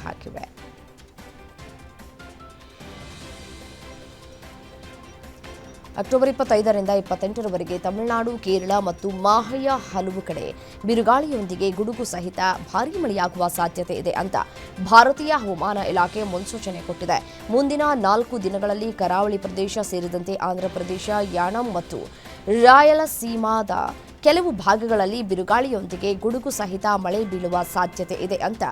ಅಕ್ಟೋಬರ್ ಇಪ್ಪತ್ತೈದರಿಂದ ಇಪ್ಪತ್ತೆಂಟರವರೆಗೆ ತಮಿಳುನಾಡು, ಕೇರಳ ಮತ್ತು ಮಾಹೆಯ ಹಲವು ಕಡೆ ಬಿರುಗಾಳಿಯೊಂದಿಗೆ ಗುಡುಗು ಸಹಿತ ಭಾರೀ ಮಳೆಯಾಗುವ ಸಾಧ್ಯತೆ ಇದೆ ಅಂತ ಭಾರತೀಯ ಹವಾಮಾನ ಇಲಾಖೆ ಮುನ್ಸೂಚನೆ ಕೊಟ್ಟಿದೆ. ಮುಂದಿನ ನಾಲ್ಕು ದಿನಗಳಲ್ಲಿ ಕರಾವಳಿ ಪ್ರದೇಶ ಸೇರಿದಂತೆ ಆಂಧ್ರಪ್ರದೇಶ, ಯಾಣಂ ಮತ್ತು ರಾಯಲಸೀಮಾದ ಕೆಲವು ಭಾಗಗಳಲ್ಲಿ ಬಿರುಗಾಳಿಯೊಂದಿಗೆ ಗುಡುಗು ಸಹಿತ ಮಳೆ ಬೀಳುವ ಸಾಧ್ಯತೆ ಇದೆ ಅಂತ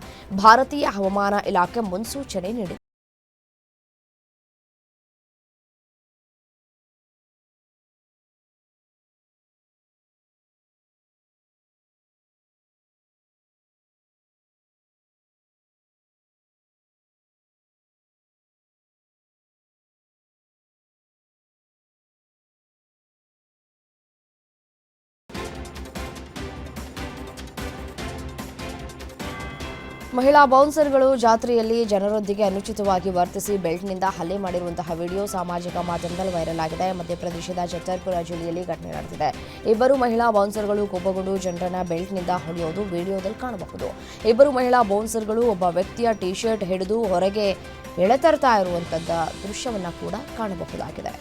ಭಾರತೀಯ ಹವಾಮಾನ ಇಲಾಖೆ ಮುನ್ಸೂಚನೆ ನೀಡಿದೆ. ಮಹಿಳಾ ಬೌನ್ಸರ್ಗಳು ಜಾತ್ರೆಯಲ್ಲಿ ಜನರೊಂದಿಗೆ ಅನುಚಿತವಾಗಿ ವರ್ತಿಸಿ ಬೆಲ್ಟ್ನಿಂದ ಹಲ್ಲೆ ಮಾಡಿರುವಂತಹ ವಿಡಿಯೋ ಸಾಮಾಜಿಕ ಮಾಧ್ಯಮದಲ್ಲಿ ವೈರಲ್ ಆಗಿದೆ. ಮಧ್ಯಪ್ರದೇಶದ ಛತ್ತರ್ಪುರ ಜಿಲ್ಲೆಯಲ್ಲಿ ಘಟನೆ ನಡೆದಿದೆ. ಇಬ್ಬರು ಮಹಿಳಾ ಬೌನ್ಸರ್ಗಳು ಕೋಪಗೊಂಡು ಜನರನ್ನ ಬೆಲ್ಟ್ನಿಂದ ಹೊಡೆಯೋದು ವಿಡಿಯೋದಲ್ಲಿ ಕಾಣಬಹುದು. ಇಬ್ಬರು ಮಹಿಳಾ ಬೌನ್ಸರ್ಗಳು ಒಬ್ಬ ವ್ಯಕ್ತಿಯ ಟಿ ಶರ್ಟ್ ಹಿಡಿದು ಹೊರಗೆ ಎಳೆತರ್ತಾ ಇರುವಂತಹ ದೃಶ್ಯವನ್ನು ಕೂಡ ಕಾಣಬಹುದಾಗಿದೆ.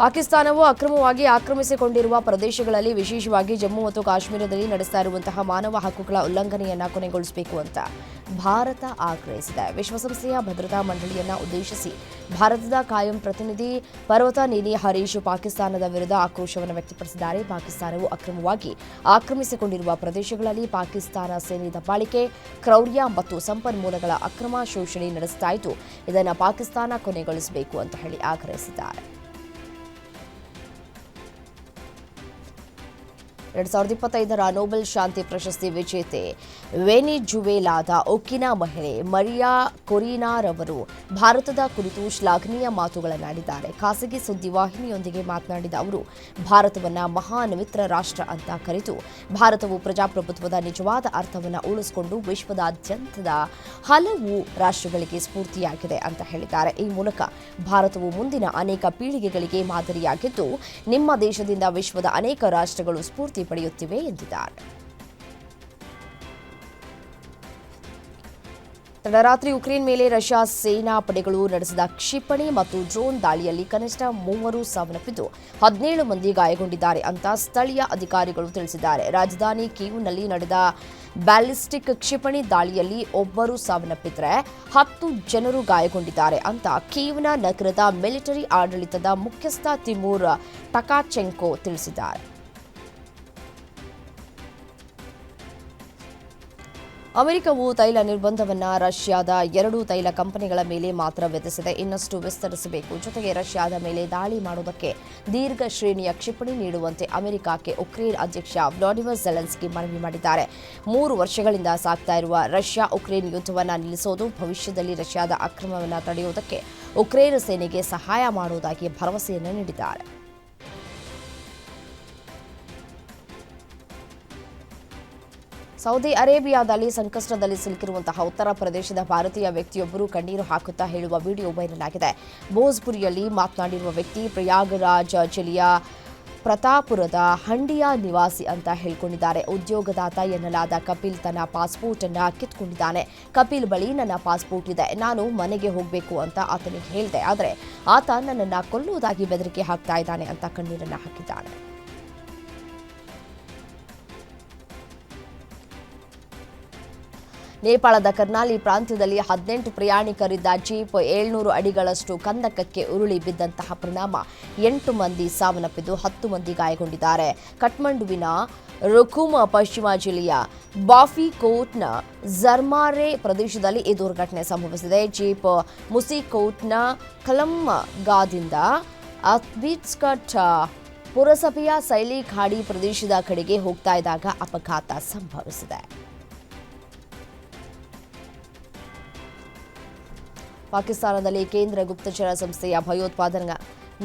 ಪಾಕಿಸ್ತಾನವು ಅಕ್ರಮವಾಗಿ ಆಕ್ರಮಿಸಿಕೊಂಡಿರುವ ಪ್ರದೇಶಗಳಲ್ಲಿ ವಿಶೇಷವಾಗಿ ಜಮ್ಮು ಮತ್ತು ಕಾಶ್ಮೀರದಲ್ಲಿ ನಡೆಸ್ತಾ ಇರುವಂತಹ ಮಾನವ ಹಕ್ಕುಗಳ ಉಲ್ಲಂಘನೆಯನ್ನ ಕೊನೆಗೊಳಿಸಬೇಕು ಅಂತ ಭಾರತ ಆಗ್ರಹಿಸಿದೆ. ವಿಶ್ವಸಂಸ್ಥೆಯ ಭದ್ರತಾ ಮಂಡಳಿಯನ್ನ ಉದ್ದೇಶಿಸಿ ಭಾರತದ ಕಾಯಂ ಪ್ರತಿನಿಧಿ ಪರ್ವತ ನೀಲಿ ಹರೀಶ್ ಪಾಕಿಸ್ತಾನದ ವಿರುದ್ಧ ಆಕ್ರೋಶವನ್ನು ವ್ಯಕ್ತಪಡಿಸಿದ್ದಾರೆ. ಪಾಕಿಸ್ತಾನವು ಅಕ್ರಮವಾಗಿ ಆಕ್ರಮಿಸಿಕೊಂಡಿರುವ ಪ್ರದೇಶಗಳಲ್ಲಿ ಪಾಕಿಸ್ತಾನ ಸೇನೆ ದಬ್ಬಾಳಿಕೆ, ಕ್ರೌರ್ಯ ಮತ್ತು ಸಂಪನ್ಮೂಲಗಳ ಅಕ್ರಮ ಶೋಷಣೆ ನಡೆಸ್ತಾ ಇದ್ದು ಇದನ್ನು ಪಾಕಿಸ್ತಾನ ಕೊನೆಗೊಳಿಸಬೇಕು ಅಂತ ಹೇಳಿ ಆಗ್ರಹಿಸಿದ್ದಾರೆ. ಎರಡ್ ಸಾವಿರದ ಇಪ್ಪತ್ತೈದರ ನೊಬೆಲ್ ಶಾಂತಿ ಪ್ರಶಸ್ತಿ ವಿಜೇತೆ ವೆನಿಜುವೆಲಾದ ಒಕ್ಕಿನ ಮಹಿಳೆ ಮರಿಯಾ ಕೊರಿನಾರವರು ಭಾರತದ ಕುರಿತು ಶ್ಲಾಘನೀಯ ಮಾತುಗಳನ್ನಾಡಿದ್ದಾರೆ. ಖಾಸಗಿ ಸುದ್ದಿವಾಹಿನಿಯೊಂದಿಗೆ ಮಾತನಾಡಿದ ಅವರು, ಭಾರತವನ್ನು ಮಹಾನ್ ಮಿತ್ರ ರಾಷ್ಟ್ರ ಅಂತ ಕರೆದು ಭಾರತವು ಪ್ರಜಾಪ್ರಭುತ್ವದ ನಿಜವಾದ ಅರ್ಥವನ್ನು ಉಳಿಸಿಕೊಂಡು ವಿಶ್ವದಾದ್ಯಂತದ ಹಲವು ರಾಷ್ಟ್ರಗಳಿಗೆ ಸ್ಫೂರ್ತಿಯಾಗಿದೆ ಅಂತ ಹೇಳಿದ್ದಾರೆ. ಈ ಮೂಲಕ ಭಾರತವು ಮುಂದಿನ ಅನೇಕ ಪೀಳಿಗೆಗಳಿಗೆ ಮಾದರಿಯಾಗಿದ್ದು, ನಿಮ್ಮ ದೇಶದಿಂದ ವಿಶ್ವದ ಅನೇಕ ರಾಷ್ಟ್ರಗಳು ಸ್ಫೂರ್ತಿ ಪಡೆಯುತ್ತಿವೆ ಎಂದಿದ್ದಾರೆ. ತಡರಾತ್ರಿ ಉಕ್ರೇನ್ ಮೇಲೆ ರಷ್ಯಾ ಸೇನಾ ಪಡೆಗಳು ನಡೆಸಿದ ಕ್ಷಿಪಣಿ ಮತ್ತು ಡ್ರೋನ್ ದಾಳಿಯಲ್ಲಿ ಕನಿಷ್ಠ ಮೂವರು ಸಾವನ್ನಪ್ಪಿದ್ದು, ಹದಿನೇಳು ಮಂದಿ ಗಾಯಗೊಂಡಿದ್ದಾರೆ ಅಂತ ಸ್ಥಳೀಯ ಅಧಿಕಾರಿಗಳು ತಿಳಿಸಿದ್ದಾರೆ. ರಾಜಧಾನಿ ಕೀವ್ನಲ್ಲಿ ನಡೆದ ಬ್ಯಾಲಿಸ್ಟಿಕ್ ಕ್ಷಿಪಣಿ ದಾಳಿಯಲ್ಲಿ ಒಬ್ಬರು ಸಾವನ್ನಪ್ಪಿದ್ರೆ ಹತ್ತು ಜನರು ಗಾಯಗೊಂಡಿದ್ದಾರೆ ಅಂತ ಕೀವ್ನ ನಗರದ ಮಿಲಿಟರಿ ಆಡಳಿತದ ಮುಖ್ಯಸ್ಥ ತಿಮೂರ್ ಟಕಾಚೆಂಕೋ ತಿಳಿಸಿದ್ದಾರೆ. ಅಮೆರಿಕವು ತೈಲ ನಿರ್ಬಂಧವನ್ನು ರಷ್ಯಾದ ಎರಡು ತೈಲ ಕಂಪನಿಗಳ ಮೇಲೆ ಮಾತ್ರ ವಿಧಿಸಿದೆ. ಇನ್ನಷ್ಟು ವಿಸ್ತರಿಸಬೇಕು. ಜೊತೆಗೆ ರಷ್ಯಾದ ಮೇಲೆ ದಾಳಿ ಮಾಡುವುದಕ್ಕೆ ದೀರ್ಘ ಶ್ರೇಣಿಯ ಕ್ಷಿಪಣಿ ನೀಡುವಂತೆ ಅಮೆರಿಕಕ್ಕೆ ಉಕ್ರೇನ್ ಅಧ್ಯಕ್ಷ ವ್ಲಾಡಿಮಿರ್ ಜೆಲೆನ್ಸ್ಕಿ ಮನವಿ ಮಾಡಿದ್ದಾರೆ. ಮೂರು ವರ್ಷಗಳಿಂದ ಸಾಗ್ತಾ ಇರುವ ರಷ್ಯಾ ಉಕ್ರೇನ್ ಯುದ್ಧವನ್ನು ನಿಲ್ಲಿಸೋದು ಭವಿಷ್ಯದಲ್ಲಿ ರಷ್ಯಾದ ಅಕ್ರಮವನ್ನು ತಡೆಯುವುದಕ್ಕೆ ಉಕ್ರೇನ್ ಸೇನೆಗೆ ಸಹಾಯ ಮಾಡುವುದಾಗಿ ಭರವಸೆಯನ್ನು ನೀಡಿದ್ದಾರೆ. ಸೌದಿ ಅರೇಬಿಯಾದಲ್ಲಿ ಸಂಕಷ್ಟದಲ್ಲಿ ಸಿಲುಕಿರುವಂತಹ ಉತ್ತರ ಪ್ರದೇಶದ ಭಾರತೀಯ ವ್ಯಕ್ತಿಯೊಬ್ಬರು ಕಣ್ಣೀರು ಹಾಕುತ್ತಾ ಹೇಳುವ ವಿಡಿಯೋ ವೈರಲ್ ಆಗಿದೆ. ಭೋಜ್ಪುರಿಯಲ್ಲಿ ಮಾತನಾಡಿರುವ ವ್ಯಕ್ತಿ ಪ್ರಯಾಗರಾಜ್ ಜಿಲ್ಲೆಯ ಪ್ರತಾಪುರದ ಹಂಡಿಯ ನಿವಾಸಿ ಅಂತ ಹೇಳಿಕೊಂಡಿದ್ದಾರೆ. ಉದ್ಯೋಗದಾತ ಎನ್ನಲಾದ ಕಪಿಲ್ ತನ್ನ ಪಾಸ್ಪೋರ್ಟ್ ಅನ್ನ ಕಿತ್ಕೊಂಡಿದ್ದಾನೆ. ಕಪಿಲ್ ಬಳಿ ನನ್ನ ಪಾಸ್ಪೋರ್ಟ್ ಇದೆ. ನಾನು ಮನೆಗೆ ಹೋಗಬೇಕು ಅಂತ ಆತನಿಗೆ ಹೇಳಿದೆ. ಆದರೆ ಆತ ನನ್ನನ್ನು ಕೊಲ್ಲುವುದಾಗಿ ಬೆದರಿಕೆ ಹಾಕ್ತಾ ಇದ್ದಾನೆ ಅಂತ ಕಣ್ಣೀರನ್ನು ಹಾಕಿದ್ದಾನೆ. ನೇಪಾಳದ ಕರ್ನಾಲಿ ಪ್ರಾಂತ್ಯದಲ್ಲಿ ಹದಿನೆಂಟು ಪ್ರಯಾಣಿಕರಿದ್ದ ಜೀಪ್ ಏಳ್ನೂರು ಅಡಿಗಳಷ್ಟು ಕಂದಕಕ್ಕೆ ಉರುಳಿ ಬಿದ್ದಂತಹ ಪರಿಣಾಮ. ಎಂಟು ಮಂದಿ ಸಾವನ್ನಪ್ಪಿದ್ದು ಹತ್ತು ಮಂದಿ ಗಾಯಗೊಂಡಿದ್ದಾರೆ. ಕಠ್ಮಂಡುವಿನ ರುಕುಮ ಪಶ್ಚಿಮ ಜಿಲ್ಲೆಯ ಬಾಫಿಕೋಟ್ನ ಜರ್ಮಾರೆ ಪ್ರದೇಶದಲ್ಲಿ ಈ ದುರ್ಘಟನೆ ಸಂಭವಿಸಿದೆ. ಜೀಪ್ ಮುಸಿಕೋಟ್ನ ಕಲಮ್ಮಗಾದಿಂದ ಅತ್ಬಿಟ್ಸ್ಕಟ್ ಪುರಸಭೆಯ ಸೈಲಿ ಖಾಡಿ ಪ್ರದೇಶದ ಕಡೆಗೆ ಹೋಗ್ತಾ ಇದ್ದಾಗ ಅಪಘಾತ ಸಂಭವಿಸಿದೆ. ಪಾಕಿಸ್ತಾನದಲ್ಲಿ ಕೇಂದ್ರ ಗುಪ್ತಚರ ಸಂಸ್ಥೆಯ ಭಯೋತ್ಪಾದನಾ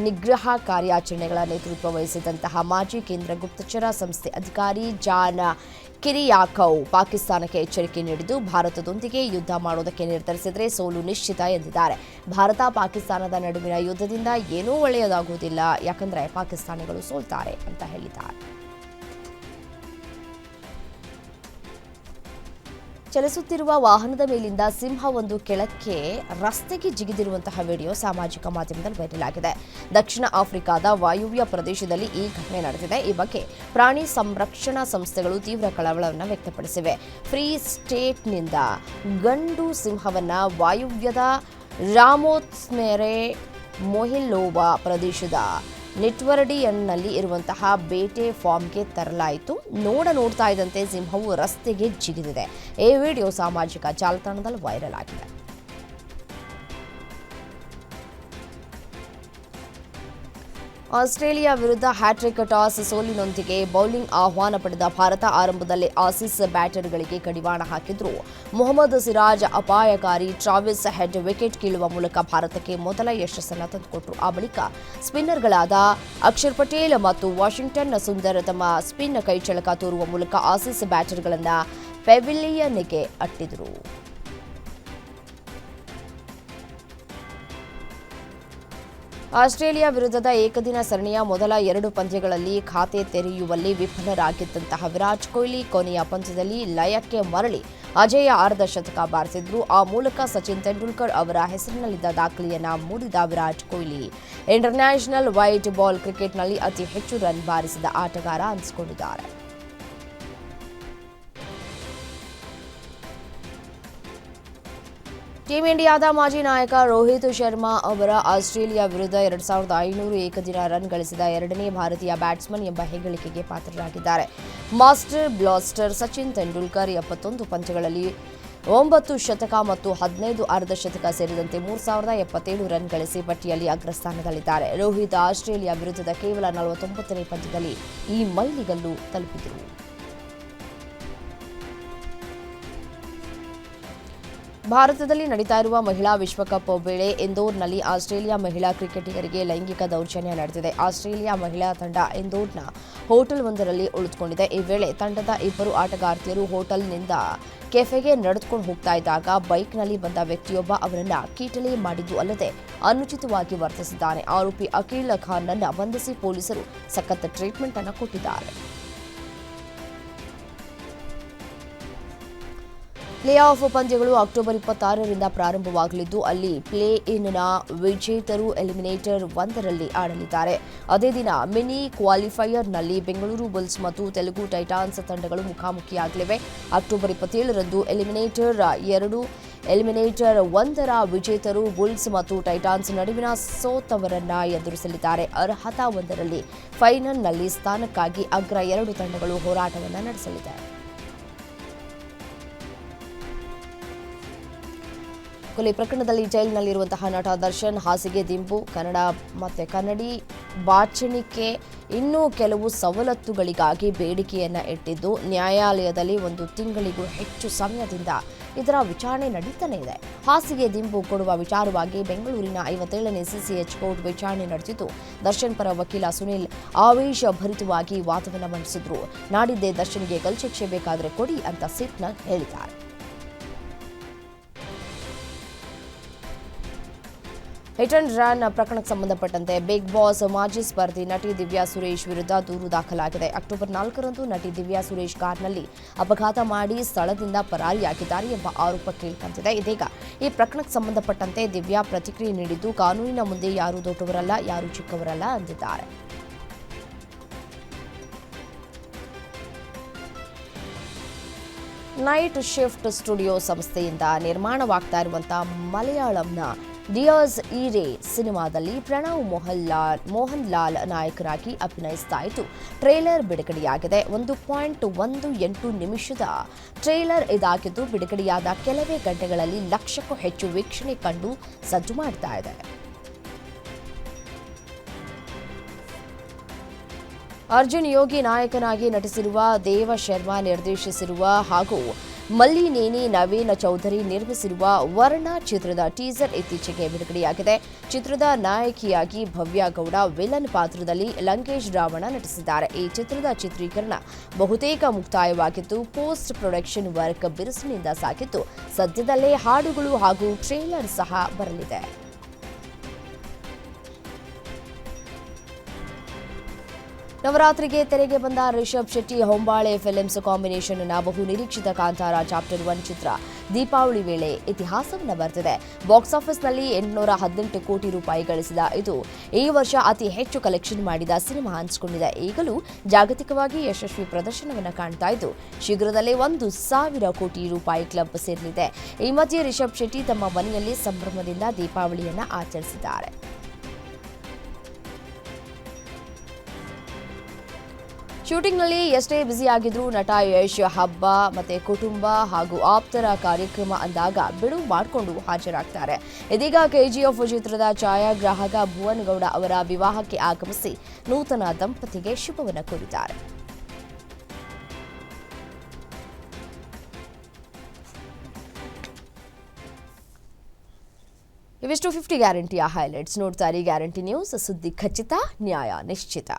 ನಿಗ್ರಹ ಕಾರ್ಯಾಚರಣೆಗಳ ನೇತೃತ್ವ ವಹಿಸಿದಂತಹ ಮಾಜಿ ಕೇಂದ್ರ ಗುಪ್ತಚರ ಸಂಸ್ಥೆ ಅಧಿಕಾರಿ ಜಾನ್ ಕಿರಿಯಾಕೌ ಪಾಕಿಸ್ತಾನಕ್ಕೆ ಎಚ್ಚರಿಕೆ ನೀಡಿದ್ದು, ಭಾರತದೊಂದಿಗೆ ಯುದ್ಧ ಮಾಡೋದಕ್ಕೆ ನಿರ್ಧರಿಸಿದರೆ ಸೋಲು ನಿಶ್ಚಿತ ಎಂದಿದ್ದಾರೆ. ಭಾರತ ಪಾಕಿಸ್ತಾನದ ನಡುವಿನ ಯುದ್ಧದಿಂದ ಏನೂ ಒಳ್ಳೆಯದಾಗುವುದಿಲ್ಲ, ಯಾಕಂದರೆ ಪಾಕಿಸ್ತಾನಿಗಳು ಸೋಲ್ತಾರೆ ಅಂತ ಹೇಳಿದ್ದಾರೆ. ಚಲಿಸುತ್ತಿರುವ ವಾಹನದ ಮೇಲಿಂದ ಸಿಂಹವೊಂದು ಕೆಳಕ್ಕೆ ರಸ್ತೆಗೆ ಜಿಗಿದಿರುವಂತಹ ವಿಡಿಯೋ ಸಾಮಾಜಿಕ ಮಾಧ್ಯಮದಲ್ಲಿ ವೈರಲ್ ಆಗಿದೆ. ದಕ್ಷಿಣ ಆಫ್ರಿಕಾದ ವಾಯುವ್ಯ ಪ್ರದೇಶದಲ್ಲಿ ಈ ಘಟನೆ ನಡೆದಿದೆ. ಈ ಬಗ್ಗೆ ಪ್ರಾಣಿ ಸಂರಕ್ಷಣಾ ಸಂಸ್ಥೆಗಳು ತೀವ್ರ ಕಳವಳವನ್ನು ವ್ಯಕ್ತಪಡಿಸಿವೆ. ಫ್ರೀ ಸ್ಟೇಟ್ನಿಂದ ಗಂಡು ಸಿಂಹವನ್ನ ವಾಯುವ್ಯದ ರಾಮೋತ್ಸ್ಮೆರೆ ಮೊಹಿಲೋವಾ ಪ್ರದೇಶದ ನಿಟ್ವರ್ಡಿಯನ್ನಲ್ಲಿ ಇರುವಂತಹ ಬೇಟೆ ಫಾರ್ಮ್ಗೆ ತರಲಾಯಿತು. ನೋಡ ನೋಡ್ತಾ ಇದ್ದಂತೆ ಸಿಂಹವು ರಸ್ತೆಗೆ ಜಿಗಿದಿದೆ. ಈ ವಿಡಿಯೋ ಸಾಮಾಜಿಕ ಜಾಲತಾಣದಲ್ಲಿ ವೈರಲ್ ಆಗಿದೆ. ಆಸ್ಟ್ರೇಲಿಯಾ ವಿರುದ್ಧ ಹ್ಯಾಟ್ರಿಕ್ ಟಾಸ್ ಸೋಲಿನೊಂದಿಗೆ ಬೌಲಿಂಗ್ ಆಹ್ವಾನ ಪಡೆದ ಭಾರತ ಆರಂಭದಲ್ಲಿ ಆಸಿಸ್ ಬ್ಯಾಟರ್ಗಳಿಗೆ ಕಡಿವಾಣ ಹಾಕಿದ್ರು. ಮೊಹಮ್ಮದ್ ಸಿರಾಜ್ ಅಪಾಯಕಾರಿ ಟ್ರಾವಿಸ್ ಹೆಡ್ ವಿಕೆಟ್ ಕೀಳುವ ಮೂಲಕ ಭಾರತಕ್ಕೆ ಮೊದಲ ಯಶಸ್ಸನ್ನು ತಂದುಕೊಟ್ರು. ಆ ಬಳಿಕ ಸ್ಪಿನ್ನರ್ಗಳಾದ ಅಕ್ಷರ್ ಪಟೇಲ್ ಮತ್ತು ವಾಷಿಂಗ್ಟನ್ ಸುಂದರ್ ತಮ್ಮ ಸ್ಪಿನ್ ಕೈಚಳಕ ತೋರುವ ಮೂಲಕ ಆಸೀಸ್ ಬ್ಯಾಟರ್ಗಳನ್ನು ಪೆವಿಲಿಯನ್ಗೆ ಅಟ್ಟಿದರು. ಆಸ್ಟ್ರೇಲಿಯಾ ವಿರುದ್ಧದ ಏಕದಿನ ಸರಣಿಯ ಮೊದಲ ಎರಡು ಪಂದ್ಯಗಳಲ್ಲಿ ಖಾತೆ ತೆರೆಯುವಲ್ಲಿ ವಿಫಲರಾಗಿದ್ದಂತಹ ವಿರಾಟ್ ಕೊಹ್ಲಿ ಕೊನೆಯ ಪಂದ್ಯದಲ್ಲಿ ಲಯಕ್ಕೆ ಮರಳಿ ಅಜೇಯ ಅರ್ಧ ಶತಕ ಬಾರಿಸಿದ್ರು. ಆ ಮೂಲಕ ಸಚಿನ್ ತೆಂಡೂಲ್ಕರ್ ಅವರ ಹೆಸರಿನಲ್ಲಿದ್ದ ದಾಖಲೆಯನ್ನು ಮೂಡಿದ Virat Kohli. International white ball ಕ್ರಿಕೆಟ್ನಲ್ಲಿ ಅತಿ ಹೆಚ್ಚು ರನ್ ಬಾರಿಸಿದ ಆಟಗಾರ ಅನಿಸಿಕೊಂಡಿದ್ದಾರೆ. ಟೀಂ ಇಂಡಿಯಾದ ಮಾಜಿ ನಾಯಕ ರೋಹಿತ್ ಶರ್ಮಾ ಅವರ ಆಸ್ಟ್ರೇಲಿಯಾ ವಿರುದ್ಧ ಎರಡ್ ಸಾವಿರದ ಐನೂರು ಏಕದಿನ ರನ್ ಗಳಿಸಿದ ಎರಡನೇ ಭಾರತೀಯ ಬ್ಯಾಟ್ಸ್ಮನ್ ಎಂಬ ಹೆಗ್ಗಳಿಕೆಗೆ ಪಾತ್ರರಾಗಿದ್ದಾರೆ. ಮಾಸ್ಟರ್ ಬ್ಲಾಸ್ಟರ್ ಸಚಿನ್ ತೆಂಡೂಲ್ಕರ್ ಎಪ್ಪತ್ತೊಂದು ಪಂದ್ಯಗಳಲ್ಲಿ ಒಂಬತ್ತು ಶತಕ ಮತ್ತು ಹದಿನೈದು ಅರ್ಧ ಶತಕ ಸೇರಿದಂತೆ ಮೂರು ಸಾವಿರದ ಎಪ್ಪತ್ತೇಳು ರನ್ ಗಳಿಸಿ ಪಟ್ಟಿಯಲ್ಲಿ ಅಗ್ರಸ್ಥಾನದಲ್ಲಿದ್ದಾರೆ. ರೋಹಿತ್ ಆಸ್ಟ್ರೇಲಿಯಾ ವಿರುದ್ಧದ ಕೇವಲ ನಲವತ್ತೊಂಬತ್ತನೇ ಪಂದ್ಯದಲ್ಲಿ ಈ ಮೈಲಿಗಲ್ಲು ತಲುಪಿದರು. ಭಾರತದಲ್ಲಿ ನಡೀತಾ ಇರುವ ಮಹಿಳಾ ವಿಶ್ವಕಪ್ ವೇಳೆ ಇಂದೋರ್ನಲ್ಲಿ ಆಸ್ಟ್ರೇಲಿಯಾ ಮಹಿಳಾ ಕ್ರಿಕೆಟಿಗರಿಗೆ ಲೈಂಗಿಕ ದೌರ್ಜನ್ಯ ನಡೆದಿದೆ. ಆಸ್ಟ್ರೇಲಿಯಾ ಮಹಿಳಾ ತಂಡ ಇಂದೋರ್ನ ಹೋಟೆಲ್ ಒಂದರಲ್ಲಿ ಉಳಿದುಕೊಂಡಿದೆ. ಈ ವೇಳೆ ತಂಡದ ಇಬ್ಬರು ಆಟಗಾರ್ತಿಯರು ಹೋಟೆಲ್ನಿಂದ ಕೆಫೆಗೆ ನಡೆದುಕೊಂಡು ಹೋಗ್ತಾ ಇದ್ದಾಗ ಬೈಕ್ನಲ್ಲಿ ಬಂದ ವ್ಯಕ್ತಿಯೊಬ್ಬ ಅವರನ್ನ ಕೀಟಲೆ ಮಾಡಿದ್ದು ಅಲ್ಲದೆ ಅನುಚಿತವಾಗಿ ವರ್ತಿಸಿದ್ದಾನೆ. ಆರೋಪಿ ಅಖಿಲ್ ಖಾನ್ನನ್ನು ಬಂಧಿಸಿ ಪೊಲೀಸರು ಸಖತ್ ಟ್ರೀಟ್ಮೆಂಟ್ ಅನ್ನು ಕೊಟ್ಟಿದ್ದಾರೆ. ಪ್ಲೇ ಆಫ್ ಪಂದ್ಯಗಳು ಅಕ್ಟೋಬರ್ ಇಪ್ಪತ್ತಾರರಿಂದ ಪ್ರಾರಂಭವಾಗಲಿದ್ದು, ಅಲ್ಲಿ ಪ್ಲೇ ಇನ್ನ ವಿಜೇತರು ಎಲಿಮಿನೇಟರ್ ಒಂದರಲ್ಲಿ ಆಡಲಿದ್ದಾರೆ. ಅದೇ ದಿನ ಮಿನಿ ಕ್ವಾಲಿಫೈಯರ್ನಲ್ಲಿ ಬೆಂಗಳೂರು ಬುಲ್ಸ್ ಮತ್ತು ತೆಲುಗು ಟೈಟಾನ್ಸ್ ತಂಡಗಳು ಮುಖಾಮುಖಿಯಾಗಲಿವೆ. ಅಕ್ಟೋಬರ್ ಇಪ್ಪತ್ತೇಳರಂದು ಎಲಿಮಿನೇಟರ್ ಎರಡು, ಎಲಿಮಿನೇಟರ್ ಒಂದರ ವಿಜೇತರು ಬುಲ್ಸ್ ಮತ್ತು ಟೈಟಾನ್ಸ್ ನಡುವಿನ ಸೋತವರನ್ನ ಎದುರಿಸಲಿದ್ದಾರೆ. ಅರ್ಹತಾ ಒಂದರಲ್ಲಿ ಫೈನಲ್ನಲ್ಲಿ ಸ್ಥಾನಕ್ಕಾಗಿ ಅಗ್ರ ಎರಡು ತಂಡಗಳು ಹೋರಾಟವನ್ನು ನಡೆಸಲಿದೆ. ಕೊಲೆ ಪ್ರಕರಣದಲ್ಲಿ ಜೈಲಿನಲ್ಲಿರುವಂತಹ ನಟ ದರ್ಶನ್, ಹಾಸಿಗೆ ದಿಂಬು, ಕನ್ನಡ ಮತ್ತೆ ಕನ್ನಡಿ ಬಾಚಣಿಕೆ ಇನ್ನೂ ಕೆಲವು ಸವಲತ್ತುಗಳಿಗಾಗಿ ಬೇಡಿಕೆಯನ್ನ ಇಟ್ಟಿದ್ದು, ನ್ಯಾಯಾಲಯದಲ್ಲಿ ಒಂದು ತಿಂಗಳಿಗೂ ಹೆಚ್ಚು ಸಮಯದಿಂದ ಇದರ ವಿಚಾರಣೆ ನಡೀತಾನೆ ಇದೆ. ಹಾಸಿಗೆ ದಿಂಬು ಕೊಡುವ ವಿಚಾರವಾಗಿ ಬೆಂಗಳೂರಿನ ಐವತ್ತೇಳನೇ ಸಿಸಿಎಚ್ ಕೋರ್ಟ್ ವಿಚಾರಣೆ ನಡೆಸಿತು ದರ್ಶನ್ ಪರ ವಕೀಲ ಸುನಿಲ್ ಆವೇಶ ಭರಿತವಾಗಿ ವಾದವನ್ನು ಮಂಡಿಸಿದ್ರು. ನಾಡಿದ್ದೇ ದರ್ಶನ್ಗೆ ಗಲ್ಶಿಕ್ಷೆ ಬೇಕಾದರೆ ಕೊಡಿ ಅಂತ ಸಿಟ್ನ ಹೇಳಿದ್ದಾರೆ. ಹಿಟ್ ಅಂಡ್ ರನ್ ಪ್ರಕರಣಕ್ಕೆ ಸಂಬಂಧಪಟ್ಟಂತೆ ಬಿಗ್ ಬಾಸ್ ಮಾಜಿ ಸ್ಪರ್ಧಿ ನಟಿ ದಿವ್ಯಾ ಸುರೇಶ್ ವಿರುದ್ಧ ದೂರು ದಾಖಲಾಗಿದೆ. ಅಕ್ಟೋಬರ್ ನಾಲ್ಕರಂದು ನಟಿ ದಿವ್ಯಾ ಸುರೇಶ್ ಕಾರ್ನಲ್ಲಿ ಅಪಘಾತ ಮಾಡಿ ಸ್ಥಳದಿಂದ ಪರಾರಿಯಾಗಿದ್ದಾರೆ ಎಂಬ ಆರೋಪ ಕೇಳಿಬಂದಿದೆ ಇದೀಗ ಈ ಪ್ರಕರಣಕ್ಕೆ ಸಂಬಂಧಪಟ್ಟಂತೆ ದಿವ್ಯಾ ಪ್ರತಿಕ್ರಿಯೆ ನೀಡಿದ್ದು, ಕಾನೂನಿನ ಮುಂದೆ ಯಾರೂ ದೊಡ್ಡವರಲ್ಲ, ಯಾರೂ ಚಿಕ್ಕವರಲ್ಲ ಅಂದಿದ್ದಾರೆ. ನೈಟ್ ಶಿಫ್ಟ್ ಸ್ಟುಡಿಯೋ ಸಂಸ್ಥೆಯಿಂದ ನಿರ್ಮಾಣವಾಗ್ತಾ ಇರುವಂತಹ ಮಲಯಾಳಂನ ಡಿಯರ್ಸ್ ಈರೆ ಸಿನಿಮಾದಲ್ಲಿ ಪ್ರಣವ್ ಮೋಹನ್ ಲಾಲ್ ಮೋಹನ್ ಲಾಲ್ ನಾಯಕರಾಗಿ ಅಭಿನಯಿಸ್ತಾ ಇದ್ದು ಟ್ರೇಲರ್ ಬಿಡುಗಡೆಯಾಗಿದೆ. ಒಂದು ಪಾಯಿಂಟ್ ಒಂದು ಎಂಟು ನಿಮಿಷದ ಟ್ರೇಲರ್ ಇದಾಗಿದ್ದು, ಬಿಡುಗಡೆಯಾದ ಕೆಲವೇ ಗಂಟೆಗಳಲ್ಲಿ ಲಕ್ಷಕ್ಕೂ ಹೆಚ್ಚು ವೀಕ್ಷಣೆ ಕಂಡು ಸಜ್ಜು ಮಾಡ್ತಾ ಇದೆ. ಅರ್ಜುನ್ ಯೋಗಿ ನಾಯಕನಾಗಿ ನಟಿಸಿರುವ ದೇವ ಶರ್ಮಾ ನಿರ್ದೇಶಿಸಿರುವ ಹಾಗೂ ಮಲ್ಲಿನೇನಿ ನವೀನ ಚೌಧರಿ ನಿರ್ಮಿಸಿರುವ ವರ್ಣ ಚಿತ್ರದ ಟೀಸರ್ ಇತ್ತೀಚೆಗೆ ಬಿಡುಗಡೆಯಾಗಿದೆ. ಚಿತ್ರದ ನಾಯಕಿಯಾಗಿ ಭವ್ಯ ಗೌಡ ವಿಲನ್ ಪಾತ್ರದಲ್ಲಿ ಲಂಕೇಶ್ ರಾವಣ ನಟಿಸಿದ್ದಾರೆ. ಈ ಚಿತ್ರದ ಚಿತ್ರೀಕರಣ ಬಹುತೇಕ ಮುಕ್ತಾಯವಾಗಿದ್ದು, ಪೋಸ್ಟ್ ಪ್ರೊಡಕ್ಷನ್ ವರ್ಕ್ ಬಿರುಸಿನಿಂದ ಸಾಗಿದ್ದು, ಸದ್ಯದಲ್ಲೇ ಹಾಡುಗಳು ಹಾಗೂ ಟ್ರೇಲರ್ ಸಹ ಬರಲಿದೆ. ನವರಾತ್ರಿಗೆ ತೆರೆಗೆ ಬಂದ ರಿಷಬ್ ಶೆಟ್ಟಿ ಹೊಂಬಾಳೆ ಫಿಲ್ಮ್ಸ್ ಕಾಂಬಿನೇಷನ್ನ ಬಹು ನಿರೀಕ್ಷಿತ ಕಾಂತಾರ ಚಾಪ್ಟರ್ ಒನ್ ಚಿತ್ರ ದೀಪಾವಳಿ ವೇಳೆ ಇತಿಹಾಸವನ್ನ ಬರೆದಿದೆ. ಬಾಕ್ಸ್ ಆಫೀಸ್ನಲ್ಲಿ ಎಂಟುನೂರ ಹದಿನೆಂಟು ಕೋಟಿ ರೂಪಾಯಿ ಗಳಿಸಿದ ಇದು ಈ ವರ್ಷ ಅತಿ ಹೆಚ್ಚು ಕಲೆಕ್ಷನ್ ಮಾಡಿದ ಸಿನಿಮಾ ಹಂಚಿಕೊಂಡಿದೆ ಈಗಲೂ ಜಾಗತಿಕವಾಗಿ ಯಶಸ್ವಿ ಪ್ರದರ್ಶನವನ್ನು ಕಾಣ್ತಾ ಇದ್ದು, ಶೀಘ್ರದಲ್ಲೇ ಒಂದು ಸಾವಿರ ಕೋಟಿ ರೂಪಾಯಿ ಕ್ಲಬ್ ಸೇರಲಿದೆ. ಈ ಮಧ್ಯೆ ರಿಷಬ್ ಶೆಟ್ಟಿ ತಮ್ಮ ಮನೆಯಲ್ಲಿ ಸಂಭ್ರಮದಿಂದ ದೀಪಾವಳಿಯನ್ನು ಆಚರಿಸಿದ್ದಾರೆ. ಶೂಟಿಂಗ್ನಲ್ಲಿ ಎಷ್ಟೇ ಆಗಿದ್ರು ನಟ ಯಶ್, ಹಬ್ಬ ಮತ್ತೆ ಕುಟುಂಬ ಹಾಗೂ ಆಪ್ತರ ಕಾರ್ಯಕ್ರಮ ಅಂದಾಗ ಬಿಡುವು ಮಾಡಿಕೊಂಡು ಹಾಜರಾಗ್ತಾರೆ. ಇದೀಗ ಕೆಜಿಎಫ್ ಚಿತ್ರದ ಛಾಯಾಗ್ರಾಹಕ ಭುವನ್ ಗೌಡ ಅವರ ವಿವಾಹಕ್ಕೆ ಆಗಮಿಸಿ ನೂತನ ದಂಪತಿಗೆ ಶುಭವನ್ನು ಕೋರಿದ್ದಾರೆ. ಇವಿಷ್ಟು ಫಿಫ್ಟಿ ಗ್ಯಾರಂಟಿಯ ಹೈಲೈಟ್ಸ್ ನೋಡ್ತಾರೆ ಗ್ಯಾರಂಟಿ ನ್ಯೂಸ್ ಸುದ್ದಿ ಖಚಿತ, ನ್ಯಾಯ ನಿಶ್ಚಿತ.